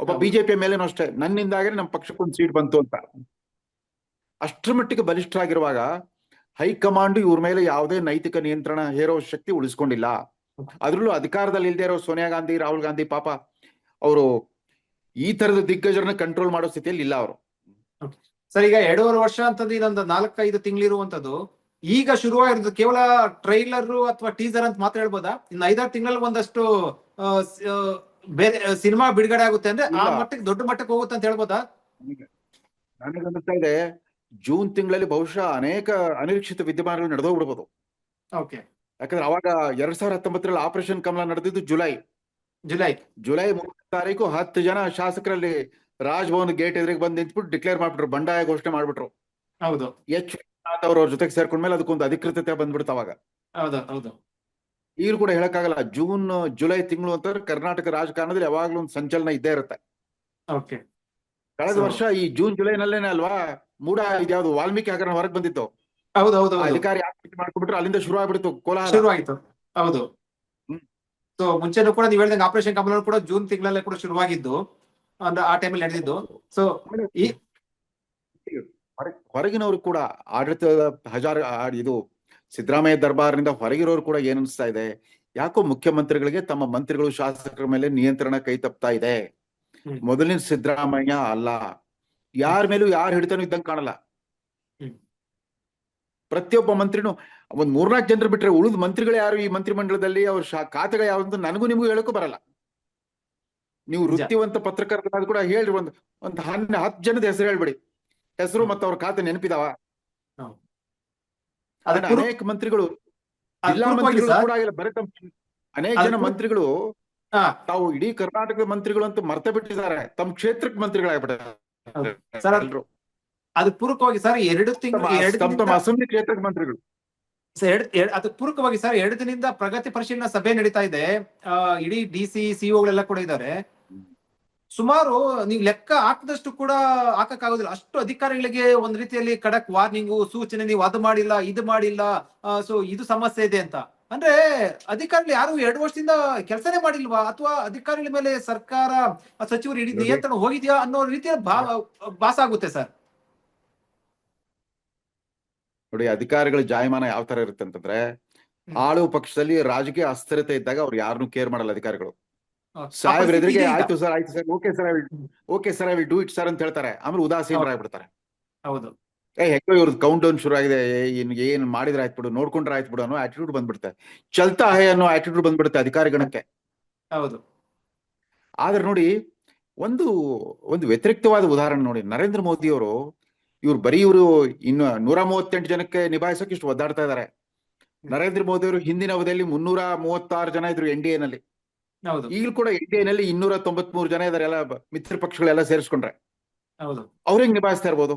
ಒಬ್ಬ ಬಿಜೆಪಿ ಮೇಲೇನು ಅಷ್ಟೇ ನನ್ನಿಂದಾಗ್ರೆ ನಮ್ಮ ಪಕ್ಷಕ್ಕೆ ಒಂದು ಸೀಟ್ ಬಂತು ಅಂತ. ಅಷ್ಟರ ಮಟ್ಟಿಗೆ ಬಲಿಷ್ಠರಾಗಿರುವಾಗ ಹೈಕಮಾಂಡ್ ಇವ್ರ ಮೇಲೆ ಯಾವುದೇ ನೈತಿಕ ನಿಯಂತ್ರಣ ಹೇರೋ ಶಕ್ತಿ ಉಳಿಸ್ಕೊಂಡಿಲ್ಲ. ಅದ್ರಲ್ಲೂ ಅಧಿಕಾರದಲ್ಲಿ ಇಲ್ದೇ ಇರೋ ಸೋನಿಯಾ ಗಾಂಧಿ ರಾಹುಲ್ ಗಾಂಧಿ ಪಾಪ ಅವರು ಈ ತರದ ದಿಗ್ಗಜರನ್ನ ಕಂಟ್ರೋಲ್ ಮಾಡೋ ಸ್ಥಿತಿಯಲ್ಲಿ ಇಲ್ಲ ಅವರು. ಸರ್ ಈಗ ಎರಡೂವರೆ ವರ್ಷ ಅಂತದ್ದು ಇದೊಂದು ನಾಲ್ಕೈದು ತಿಂಗಳಿರುವಂತದ್ದು ಈಗ ಶುರುವಾಗಿರೋದು ಕೇವಲ ಟ್ರೈಲರ್ ಅಥವಾ ಟೀಸರ್ ಅಂತ ಮಾತ್ರ ಹೇಳ್ಬೋದಾ? ಇನ್ನು ಐದಾರು ತಿಂಗಳಲ್ಲಿ ಒಂದಷ್ಟು ಬೇರೆ ಸಿನಿಮಾ ಬಿಡುಗಡೆ ಆಗುತ್ತೆ ಅಂದ್ರೆ ಆ. ಮಟ್ಟಕ್ಕೆ ದೊಡ್ಡ ಮಟ್ಟಕ್ಕೆ ಹೋಗುತ್ತೆ ಅಂತ ಹೇಳ್ಬೋದಾ? ನನಗನ್ನಿಸ್ತಾ ಇದೆ ಜೂನ್ ತಿಂಗಳಲ್ಲಿ ಬಹುಶಃ ಅನೇಕ ಅನಿರೀಕ್ಷಿತ ವಿದ್ಯಮಾನಗಳು ನಡೆದೋಗ್ಬಿಡ್ಬೋದು. ಓಕೆ ಯಾಕಂದ್ರೆ ಅವಾಗ ಎರಡ್ ಸಾವಿರದ ಹತ್ತೊಂಬತ್ತರಲ್ಲಿ ಆಪರೇಷನ್ ಕಮಲ ನಡೆದಿದ್ದು ಜುಲೈ. ಜುಲೈ. ಜುಲೈ ಮೂರನೇ ತಾರೀಕು ಹತ್ತು ಜನ ಶಾಸಕರಲ್ಲಿ ರಾಜಭವನ್ ಗೇಟ್ ಎದುರಿಗೆ ಬಂದು ನಿಂತ್ಬಿಟ್ಟು ಡಿಕ್ಲೇರ್ ಮಾಡ್ಬಿಟ್ರು ಬಂಡಾಯ ಘೋಷಣೆ ಮಾಡ್ಬಿಟ್ರು. ಹೌದು. ಎಚ್ ಅವ್ರ ಜೊತೆಗೆ ಸೇರ್ಕೊಂಡ್ಮೇಲೆ ಅದಕ್ಕೊಂದು ಅಧಿಕೃತತೆ ಬಂದ್ಬಿಡ್ತು ಅವಾಗ. ಹೌದು ಹೌದು. ಈಗ ಕೂಡ ಹೇಳಕ್ಕಾಗಲ್ಲ ಜೂನ್ ಜುಲೈ ತಿಂಗಳು ಅಂತಂದ್ರೆ ಕರ್ನಾಟಕ ರಾಜಕಾರಣದಲ್ಲಿ ಯಾವಾಗ್ಲೂ ಒಂದು ಸಂಚಲನ ಇದ್ದೇ ಇರುತ್ತೆ. ಓಕೆ. ಕಳೆದ ವರ್ಷ ಈ ಜೂನ್ ಜುಲೈನಲ್ಲೇನೆ ಅಲ್ವಾ ಮೂಡ ಇದ್ಯಾವ್ದು ವಾಲ್ಮೀಕಿ ಹಗರಣ ಹೊರಗೆ ಬಂದಿತ್ತು. ಹೌದು ಅಧಿಕಾರಿ ಮಾಡ್ಕೊಂಡ್ಬಿಟ್ರು ಅಲ್ಲಿಂದ ಶುರು ಆಗ್ಬಿಡ್ತು ಕೋಲಾರ. ಶುರು ಆಯ್ತು ಹೌದು. ಸೊ ಮುಂಚೆನೂ ಕೂಡ ನೀವು ಹೇಳಿದಂಗೆ ಆಪರೇಷನ್ ಕಮಲ ಕೂಡ ಜೂನ್ ತಿಂಗಳಲ್ಲೇ ಕೂಡ ಶುರುವಾಗಿದ್ದು. ಅಂದ್ರೆ ಆ ಟೈಮಲ್ಲಿ ನಡೆದಿದ್ದು. ಸೊ ಈ- ಹೊರ- ಹೊರಗಿನವರು ಕೂಡ ಆಡಳಿತ ಹಜಾರ್ ಇದು ಸಿದ್ದರಾಮಯ್ಯ ದರ್ಬಾರ್ನಿಂದ ಹೊರಗಿರೋರು ಕೂಡ ಏನ್ ಅನ್ಸ್ತಾ ಇದೆ? ಯಾಕೋ ಮುಖ್ಯಮಂತ್ರಿಗಳಿಗೆ ತಮ್ಮ ಮಂತ್ರಿಗಳು ಶಾಸಕರ ಮೇಲೆ ನಿಯಂತ್ರಣ ಕೈ ತಪ್ತಾ ಇದೆ. ಮೊದಲಿನ ಸಿದ್ದರಾಮಯ್ಯ ಅಲ್ಲ. ಯಾರ ಮೇಲೂ ಯಾರು ಹಿಡಿತಾನೂ ಇದ್ದಂಗೆ ಕಾಣಲ್ಲ. ಪ್ರತಿಯೊಬ್ಬ ಮಂತ್ರಿನೂ ಒಂದ್ ಮೂರ್ನಾಲ್ಕು ಜನರು ಬಿಟ್ರೆ ಉಳಿದ ಮಂತ್ರಿಗಳು ಯಾರು ಈ ಮಂತ್ರಿಮಂಡಲದಲ್ಲಿ ಅವ್ರ ಖಾತೆಗಳು ಯಾವ್ದು ನನಗೂ ನಿಮಗೂ ಹೇಳಕ್ಕೂ ಬರಲ್ಲ. ನೀವು. ವೃತ್ತಿವಂತ ಪತ್ರಕರ್ತರಾದ್ರು ಕೂಡ ಹೇಳ್ರಿ ಒಂದು ಒಂದ್ ಹನ್ನ ಹತ್ತು ಜನದ ಹೆಸರು ಹೇಳ್ಬಿಡಿ. ಹೆಸರು ಮತ್ತು ಅವ್ರ ಖಾತೆ ನೆನಪಿದಾವ? ಅದನ್ನ ಅನೇಕ ಮಂತ್ರಿಗಳು ಜಿಲ್ಲಾ ಮಂತ್ರಿಗಳು ಕೂಡ ಆಗಿಲ್ಲ ಬರೀ ತಮ್ಮ ಅನೇಕ ಜನ ಮಂತ್ರಿಗಳು. ತಾವು ಇಡೀ ಕರ್ನಾಟಕದ ಮಂತ್ರಿಗಳು ಅಂತ ಮರ್ತ ಬಿಟ್ಟಿದ್ದಾರೆ. ತಮ್ಮ ಕ್ಷೇತ್ರಕ್ಕೆ ಮಂತ್ರಿಗಳಾಗ್ಬಿಟ್ಟು ಅದು- ಪೂರಕವಾಗಿ ಸರ್ ಎರಡು ತಿಂಗಳು ಎರಡು ಅಸೆಂಬ್ಲಿ ಕ್ಷೇತ್ರದ ಮಂತ್ರಿಗಳು. ಅದು ಪೂರಕವಾಗಿ ಸರ್ ಎರಡು ದಿನದಿಂದ ಪ್ರಗತಿ ಪರಿಶೀಲನಾ ಸಭೆ ನಡೀತಾ ಇದೆ. ಇಡೀ ಡಿ ಸಿ ಸಿಒಗಳೆಲ್ಲ ಕೂಡ ಇದ್ದಾರೆ ಸುಮಾರು ನೀವು ಲೆಕ್ಕ ಹಾಕದಷ್ಟು ಕೂಡ ಹಾಕಕ್ಕಾಗೋದಿಲ್ಲ. ಅಷ್ಟು ಅಧಿಕಾರಿಗಳಿಗೆ ಒಂದ್ ರೀತಿಯಲ್ಲಿ ಖಡಕ್ ವಾರ್ನಿಂಗು ಸೂಚನೆ ನೀವು ಅದು ಮಾಡಿಲ್ಲ ಇದು ಮಾಡಿಲ್ಲ ಸೊ ಇದು ಸಮಸ್ಯೆ ಇದೆ ಅಂತ. ಅಂದ್ರೆ ಅಧಿಕಾರಿಗಳು ಯಾರು ಎರಡು ವರ್ಷದಿಂದ ಕೆಲಸನೇ ಮಾಡಿಲ್ವಾ? ಅಥವಾ ಅಧಿಕಾರಿಗಳ ಮೇಲೆ ಸರ್ಕಾರ ಸಚಿವರು ಇಡೀ ನಿಯಂತ್ರಣ ಹೋಗಿದ್ಯಾ ಅನ್ನೋ ರೀತಿಯ ಭಾಸ ಆಗುತ್ತೆ ಸರ್. ನೋಡಿ ಅಧಿಕಾರಿಗಳ ಜಾಯಮಾನ ಯಾವ ತರ ಇರುತ್ತೆ ಅಂತಂದ್ರೆ ಆಳು ಆಳುವ ಪಕ್ಷದಲ್ಲಿ ರಾಜಕೀಯ ಅಸ್ಥಿರತೆ ಇದ್ದಾಗ ಅವ್ರು ಯಾರನ್ನೂ ಕೇರ್ ಮಾಡಲ್ಲ ಅಧಿಕಾರಿಗಳು. ಸಾಹೇಬ್ರ ಎದುರಿಗೆ ಆಯ್ತು ಸರ್ ಆಯ್ತು sir. Okay sir I will okay sir I will do it sir ಅಂತ ಹೇಳ್ತಾರೆ. ಆಮೇಲೆ ಉದಾಸೀನರಾಗ್ಬಿಡ್ತಾರೆ ಹೌದು. ಏ ಹೆಂಗೋ ಇವ್ರದ್ದು ಕೌಂಟ್ ಡೌನ್ ಶುರು ಆಗಿದೆ. ಏ, ಇನ್ ಏನ್ ಮಾಡಿದ್ರೆ ಆಯ್ತು ಬಿಡು ನೋಡ್ಕೊಂಡ್ರೆ ಆಯ್ತು ಬಿಡು ಅನ್ನೋ ಆಟಿಟ್ಯೂಡ್ ಬಂದ್ಬಿಡುತ್ತೆ. ಚಲ್ತಾ ಹೇ ಅನ್ನೋ ಆಟಿಟ್ಯೂಡ್ ಬಂದ್ಬಿಡುತ್ತೆ ಅಧಿಕಾರಿ ಗಣಕ್ಕೆ ಹೌದು. ಆದ್ರೆ ನೋಡಿ ಒಂದು ಒಂದು ವ್ಯತಿರಿಕ್ತವಾದ ಉದಾಹರಣೆ ನೋಡಿ. ನರೇಂದ್ರ ಮೋದಿ ಅವರು ಇವ್ರು ಬರೀ ಇವರು ಇನ್ನು ನೂರ ಮೂವತ್ತೆಂಟು ಜನಕ್ಕೆ ನಿಭಾಯಿಸೋಕೆ ಇಷ್ಟು ಒದ್ದಾಡ್ತಾ ಇದ್ದಾರೆ. ನರೇಂದ್ರ ಮೋದಿ ಅವರು ಹಿಂದಿನ ಅವಧಿಯಲ್ಲಿ ಮುನ್ನೂರ ಮೂವತ್ತಾರು ಜನ ಇದ್ರು ಎನ್ ಡಿ ಎ ನಲ್ಲಿ. ಹೌದು. ಈಗಲೂ ಕೂಡ ಇಂಡಿಯಾನಲ್ಲಿ ಇನ್ನೂರ ತೊಂಬತ್ ತೊಂಬತ್ಮೂರು ಜನ ಇದಾರೆ ಎಲ್ಲ ಮಿತ್ರ ಪಕ್ಷಗಳೆಲ್ಲ ಸೇರಿಸ್ಕೊಂಡ್ರೆ. ಹೌದು. ಅವ್ರು ಹೆಂಗ್ ನಿಭಾಯಿಸ್ತಾ ಇರ್ಬೋದು?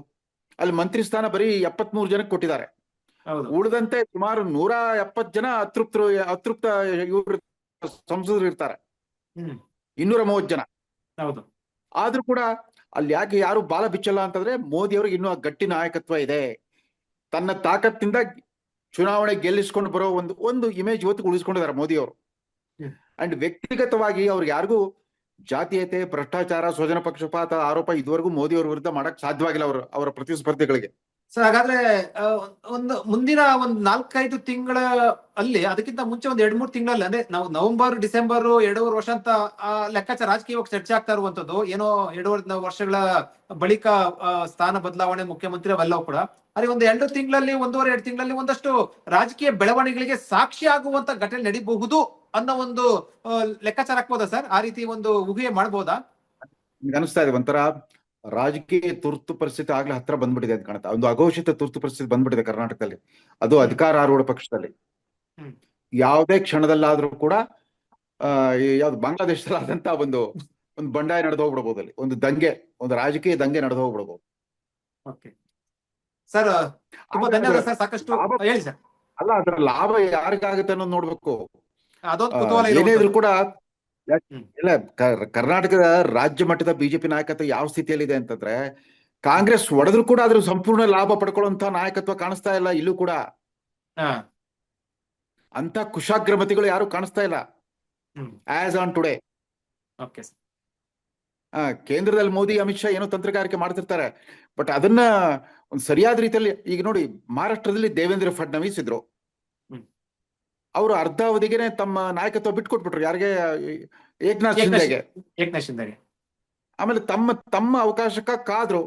ಅಲ್ಲಿ ಮಂತ್ರಿ ಸ್ಥಾನ ಬರೀ ಎಪ್ಪತ್ಮೂರು ಜನಕ್ಕೆ ಕೊಟ್ಟಿದ್ದಾರೆ. ಉಳಿದಂತೆ ಸುಮಾರು ನೂರ ಎಪ್ಪತ್ ಜನ ಅತೃಪ್ತರು ಅತೃಪ್ತ ಇವ್ರು ಸಂಸದರು ಇರ್ತಾರೆ. ಹ್ಮ್. ಇನ್ನೂರ ಮೂವತ್ ಜನ. ಹೌದು. ಆದ್ರೂ ಕೂಡ ಅಲ್ಲಿ ಯಾಕೆ ಯಾರು ಬಾಲ ಬಿಚ್ಚಲ್ಲ ಅಂತಂದ್ರೆ ಮೋದಿ ಅವ್ರಿಗೆ ಇನ್ನೂ ಗಟ್ಟಿ ನಾಯಕತ್ವ ಇದೆ. ತನ್ನ ತಾಕತ್ತಿಂದ ಚುನಾವಣೆ ಗೆಲ್ಲಿಸ್ಕೊಂಡು ಬರೋ ಒಂದು ಒಂದು ಇಮೇಜ್ ಇವತ್ತು ಉಳಿಸ್ಕೊಂಡಿದ್ದಾರೆ ಮೋದಿ ಅವರು. ಅಂಡ್ ವ್ಯಕ್ತಿಗತವಾಗಿ ಅವ್ರಿಗೆ ಯಾರಿಗೂ ಜಾತೀಯತೆ, ಭ್ರಷ್ಟಾಚಾರ, ಸ್ವಜನ ಪಕ್ಷಪಾತ ಆರೋಪ ಇದುವರೆಗೂ ಮೋದಿ ಅವ್ರ ವಿರುದ್ಧ ಮಾಡಕ್ ಸಾಧ್ಯವಾಗಿಲ್ಲ ಅವರು, ಅವರ ಪ್ರತಿಸ್ಪರ್ಧಿಗಳಿಗೆ. ಸರ್ ಹಾಗಾದ್ರೆ ಒಂದು ಮುಂದಿನ ಒಂದ್ ನಾಲ್ಕೈದು ತಿಂಗಳ ಅಲ್ಲಿ, ಅದಕ್ಕಿಂತ ಮುಂಚೆ ಒಂದ್ ಎರಡ್ ಮೂರ್ ತಿಂಗಳಲ್ಲಿ, ಅಂದ್ರೆ ನಾವು ನವೆಂಬರ್, ಡಿಸೆಂಬರ್, ಎರಡೂವರೆ ವರ್ಷ ಅಂತ ಲೆಕ್ಕಾಚಾರ ರಾಜಕೀಯವಾಗಿ ಚರ್ಚೆ ಆಗ್ತಾ ಇರುವಂತದ್ದು ಏನೋ ಎರಡೂವರೆ ವರ್ಷಗಳ ಬಳಿಕ ಸ್ಥಾನ ಬದಲಾವಣೆ ಮುಖ್ಯಮಂತ್ರಿ ಅವೆಲ್ಲವೂ ಕೂಡ ಅದೇ ಒಂದು ಎರಡು ತಿಂಗಳಲ್ಲಿ, ಒಂದೂವರೆ, ಎರಡು ತಿಂಗಳಲ್ಲಿ ಒಂದಷ್ಟು ರಾಜಕೀಯ ಬೆಳವಣಿಗೆಗಳಿಗೆ ಸಾಕ್ಷಿ ಆಗುವಂತ ಘಟನೆ ನಡೀಬಹುದು. ಅನ್ನೋ ಒಂದು ಲೆಕ್ಕಾಚಾರ ಹಾಕ್ಬೋದಾ ಸರ್? ಆ ರೀತಿ ಒಂದು ಊಹೆ ಮಾಡ್ಬೋದಾ? ನಿಮ್ಗೆ ಅನಿಸ್ತಾ ಇದೆ ಒಂಥರ ರಾಜಕೀಯ ತುರ್ತು ಪರಿಸ್ಥಿತಿ ಆಗ್ಲೇ ಹತ್ರ ಬಂದ್ಬಿಟ್ಟಿದೆ ಅಂತ ಕಾಣುತ್ತೆ. ಒಂದು ಅಘೋಷಿತ ತುರ್ತು ಪರಿಸ್ಥಿತಿ ಬಂದ್ಬಿಟ್ಟಿದೆ ಕರ್ನಾಟಕದಲ್ಲಿ. ಅದು ಅಧಿಕಾರ ಅಧಿಕಾರಾರೂಢ ಪಕ್ಷದಲ್ಲಿ. ಯಾವುದೇ ಕ್ಷಣದಲ್ಲಾದ್ರೂ ಕೂಡ ಯಾವ್ದು ಬಾಂಗ್ಲಾದೇಶದಲ್ಲಿ ಆದಂತ ಒಂದು ಒಂದು ಬಂಡಾಯ ನಡೆದು ಹೋಗ್ಬಿಡ್ಬೋದು ಅಲ್ಲಿ. ಒಂದು ದಂಗೆ ಒಂದು ರಾಜಕೀಯ ದಂಗೆ ನಡೆದು ಹೋಗ್ಬಿಡ್ಬೋದು. ಸರ್ ತುಂಬಾ ಧನ್ಯವಾದ ಸರ್. ಸಾಕಷ್ಟು ಲಾಭ- ಹೇಳಿ ಸರ್. ಅಲ್ಲ ಅದರ ಲಾಭ ಯಾರಿಗಾಗುತ್ತೆ ಅನ್ನೋದು ನೋಡ್ಬೇಕು. ಅದೊಂದು ಕುತೂಹಲ ಏನೇ ಇದ್ರೂ ಕೂಡ ಇಲ್ಲ ಕರ್ನಾಟಕದ ರಾಜ್ಯ ಮಟ್ಟದ ಬಿಜೆಪಿ ನಾಯಕತ್ವ ಯಾವ ಸ್ಥಿತಿಯಲ್ಲಿದೆ ಅಂತಂದ್ರೆ ಕಾಂಗ್ರೆಸ್ ಒಡೆದ್ರು ಕೂಡ ಅದ್ರ ಸಂಪೂರ್ಣ ಲಾಭ ಪಡ್ಕೊಳ್ಳುವಂತ ನಾಯಕತ್ವ ಕಾಣಿಸ್ತಾ ಇಲ್ಲ ಇಲ್ಲೂ ಕೂಡ. ಅಂತ ಕುಶಾಗ್ರಮತಿಗಳು ಯಾರು ಕಾಣಿಸ್ತಾ ಇಲ್ಲ. ಆಸ್ ಆನ್ ಟುಡೇ ಕೇಂದ್ರದಲ್ಲಿ ಮೋದಿ ಅಮಿತ್ ಶಾ ಏನೋ ತಂತ್ರಗಾರಿಕೆ ಮಾಡ್ತಿರ್ತಾರೆ. ಬಟ್ ಅದನ್ನ ಒಂದ್ ಸರಿಯಾದ ರೀತಿಯಲ್ಲಿ ಈಗ ನೋಡಿ ಮಹಾರಾಷ್ಟ್ರದಲ್ಲಿ ದೇವೇಂದ್ರ ಫಡ್ನವೀಸ್ ಇದ್ರು. ಅವರು ಅರ್ಧ ಅವಧಿಗೆನೆ ತಮ್ಮ ನಾಯಕತ್ವ ಬಿಟ್ಕೊಟ್ಬಿಟ್ರು. ಯಾರಿಗೆ? ಏಕನಾಥ್ ಶಿಂದೆಗೆ ಏಕನಾಥ್ ಶಿಂದೆಗೆ ಆಮೇಲೆ ತಮ್ಮ ತಮ್ಮ ಅವಕಾಶಕ್ಕ ಕಾದ್ರು.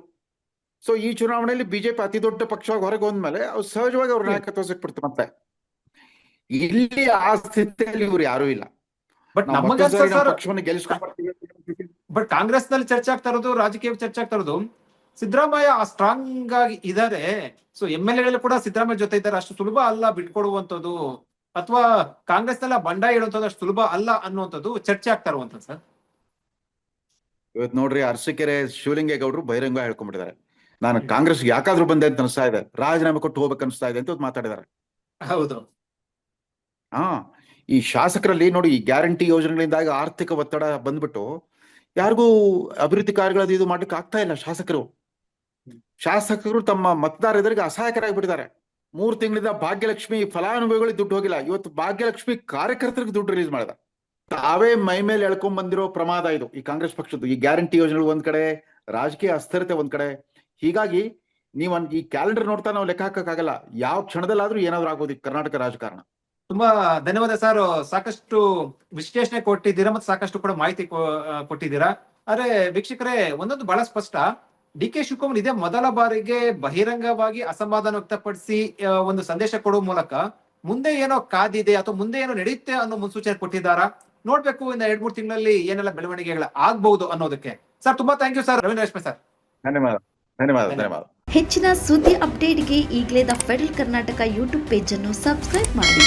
ಸೊ ಈ ಚುನಾವಣೆಯಲ್ಲಿ ಬಿಜೆಪಿ ಅತಿ ದೊಡ್ಡ ಪಕ್ಷವಾಗಿ ಹೊರಗೆ ಹೋದ್ಮೇಲೆ ಅವ್ರು ಸಹಜವಾಗಿ ಅವ್ರ ನಾಯಕತ್ವ ಸಿಕ್ಬಿಡ್ತು ಮತ್ತೆ. ಇಲ್ಲಿ ಆ ಸ್ಥಿತಿಯಲ್ಲಿ ಇವ್ರು ಯಾರು ಇಲ್ಲ. ಬಟ್ ಕಾಂಗ್ರೆಸ್ನಲ್ಲಿ ಚರ್ಚೆ ಆಗ್ತಾ ಇರೋದು ರಾಜಕೀಯ ಚರ್ಚೆ ಆಗ್ತಾ ಇರೋದು ಸಿದ್ದರಾಮಯ್ಯ ಸ್ಟ್ರಾಂಗ್ ಆಗಿ ಇದಾರೆ. ಸೊ ಎಂ ಎಲ್ ಎಗಳು ಕೂಡ ಸಿದ್ದರಾಮಯ್ಯ ಜೊತೆ ಇದ್ದಾರೆ. ಅಷ್ಟು ಸುಲಭ ಅಲ್ಲ ಬಿಟ್ಕೊಡುವಂತದ್ದು ಅಥವಾ ಕಾಂಗ್ರೆಸ್ ನೆಲ್ಲ ಬಂಡಾಯ ಇಡುವಂತದ್ದು ಅಷ್ಟು ಸುಲಭ ಅಲ್ಲ ಅನ್ನುವಂಥದ್ದು ಚರ್ಚೆ ಆಗ್ತಾ ಇರುವಂತದ್ದು ಸರ್. ಇವತ್ತು ನೋಡ್ರಿ ಅರಸಿಕೆರೆ ಶಿವಲಿಂಗೇಗೌಡರು ಬಹಿರಂಗ ಹೇಳ್ಕೊಂಡ್ಬಿಟ್ಟಿದ್ದಾರೆ. ನಾನು. ಕಾಂಗ್ರೆಸ್ ಯಾಕಾದ್ರೂ ಬಂದೆ ಅಂತ ಅನಿಸ್ತಾ ಇದೆ. ರಾಜೀನಾಮೆ ಕೊಟ್ಟು ಹೋಗ್ಬೇಕು ಅನಿಸ್ತಾ ಇದೆ ಅಂತ ಇವತ್ತು ಮಾತಾಡಿದ್ದಾರೆ. ಹೌದು. ಹಾ ಈ ಶಾಸಕರಲ್ಲಿ ನೋಡಿ ಈ ಗ್ಯಾರಂಟಿ ಯೋಜನೆಗಳಿಂದಾಗಿ ಆರ್ಥಿಕ ಒತ್ತಡ ಬಂದ್ಬಿಟ್ಟು ಯಾರಿಗೂ ಅಭಿವೃದ್ಧಿ ಕಾರ್ಯಗಳು ಇದು ಮಾಡ್ಲಿಕ್ಕೆ ಆಗ್ತಾ ಇಲ್ಲ ಶಾಸಕರು. ಶಾಸಕರು ತಮ್ಮ ಮತದಾರರಿಗೆ ಅಸಹಾಯಕರಾಗ್ಬಿಟ್ಟಿದ್ದಾರೆ. ಮೂರು ತಿಂಗಳಿಂದ ಭಾಗ್ಯಲಕ್ಷ್ಮಿ ಫಲಾನುಭವಿಗಳಿಗೆ ದುಡ್ಡು ಹೋಗಿಲ್ಲ. ಇವತ್ತು ಭಾಗ್ಯಲಕ್ಷ್ಮಿ ಕಾರ್ಯಕರ್ತರಿಗೆ ದುಡ್ಡು ರಿಲೀಸ್ ಮಾಡಿದ. ತಾವೇ ಮೈ ಮೇಲೆ ಎಳ್ಕೊಂಡ್ ಬಂದಿರೋ ಪ್ರಮಾದ ಇದು. ಈ ಕಾಂಗ್ರೆಸ್ ಪಕ್ಷದ್ದು ಈ ಗ್ಯಾರಂಟಿ ಯೋಜನೆಗಳು ಒಂದ್ ಕಡೆ, ರಾಜಕೀಯ ಅಸ್ಥಿರತೆ ಒಂದ್ ಕಡೆ. ಹೀಗಾಗಿ ನೀವು ಈ ಕ್ಯಾಲೆಂಡರ್ ನೋಡ್ತಾ ನಾವು ಲೆಕ್ಕ ಹಾಕಕ್ಕಾಗಲ್ಲ ಯಾವ ಕ್ಷಣದಲ್ಲಾದ್ರೂ ಏನಾದ್ರೂ ಆಗೋದು ಕರ್ನಾಟಕ ರಾಜಕಾರಣ. ತುಂಬಾ ಧನ್ಯವಾದ ಸರ್. ಸಾಕಷ್ಟು ವಿಶ್ಲೇಷಣೆ ಕೊಟ್ಟಿದ್ದೀರಾ ಮತ್ತೆ ಸಾಕಷ್ಟು ಕೂಡ ಮಾಹಿತಿ ಕೊಟ್ಟಿದ್ದೀರಾ. ಆದ್ರೆ ವೀಕ್ಷಕರೇ, ಒಂದೊಂದು ಬಹಳ ಸ್ಪಷ್ಟ. ಡಿ ಕೆ ಶಿವಕುಮಾರ್ ಇದೇ ಮೊದಲ ಬಾರಿಗೆ ಬಹಿರಂಗವಾಗಿ ಅಸಮಾಧಾನ ವ್ಯಕ್ತಪಡಿಸಿ ಒಂದು ಸಂದೇಶ ಕೊಡುವ ಮೂಲಕ ಮುಂದೆ ಏನೋ ಕಾದಿದೆ ಅಥವಾ ಮುಂದೆ ಏನೋ ನಡೆಯುತ್ತೆ ಅನ್ನೋ ಮುನ್ಸೂಚನೆ ಕೊಟ್ಟಿದ್ದಾರಾ? ನೋಡ್ಬೇಕು ಇನ್ನ ಎರಡ್ ಮೂರು ತಿಂಗಳಲ್ಲಿ ಏನೆಲ್ಲ ಬೆಳವಣಿಗೆಗಳು ಆಗ್ಬಹುದು ಅನ್ನೋದಕ್ಕೆ. ಸರ್ ತುಂಬಾ ಥ್ಯಾಂಕ್ ಯು ಸರ್ ರವೀಂದ್ರ ರೇಷ್ಮೆ ಸರ್. ಧನ್ಯವಾದ ಧನ್ಯವಾದ ಧನ್ಯವಾದ. ಹೆಚ್ಚಿನ ಸುದ್ದಿ ಅಪ್ಡೇಟ್ಗೆ ಈಗಲೇ ದ ಫೆಡರಲ್ ಕರ್ನಾಟಕ ಯೂಟ್ಯೂಬ್ ಅನ್ನು ಸಬ್ಸ್ಕ್ರೈಬ್ ಮಾಡಿ.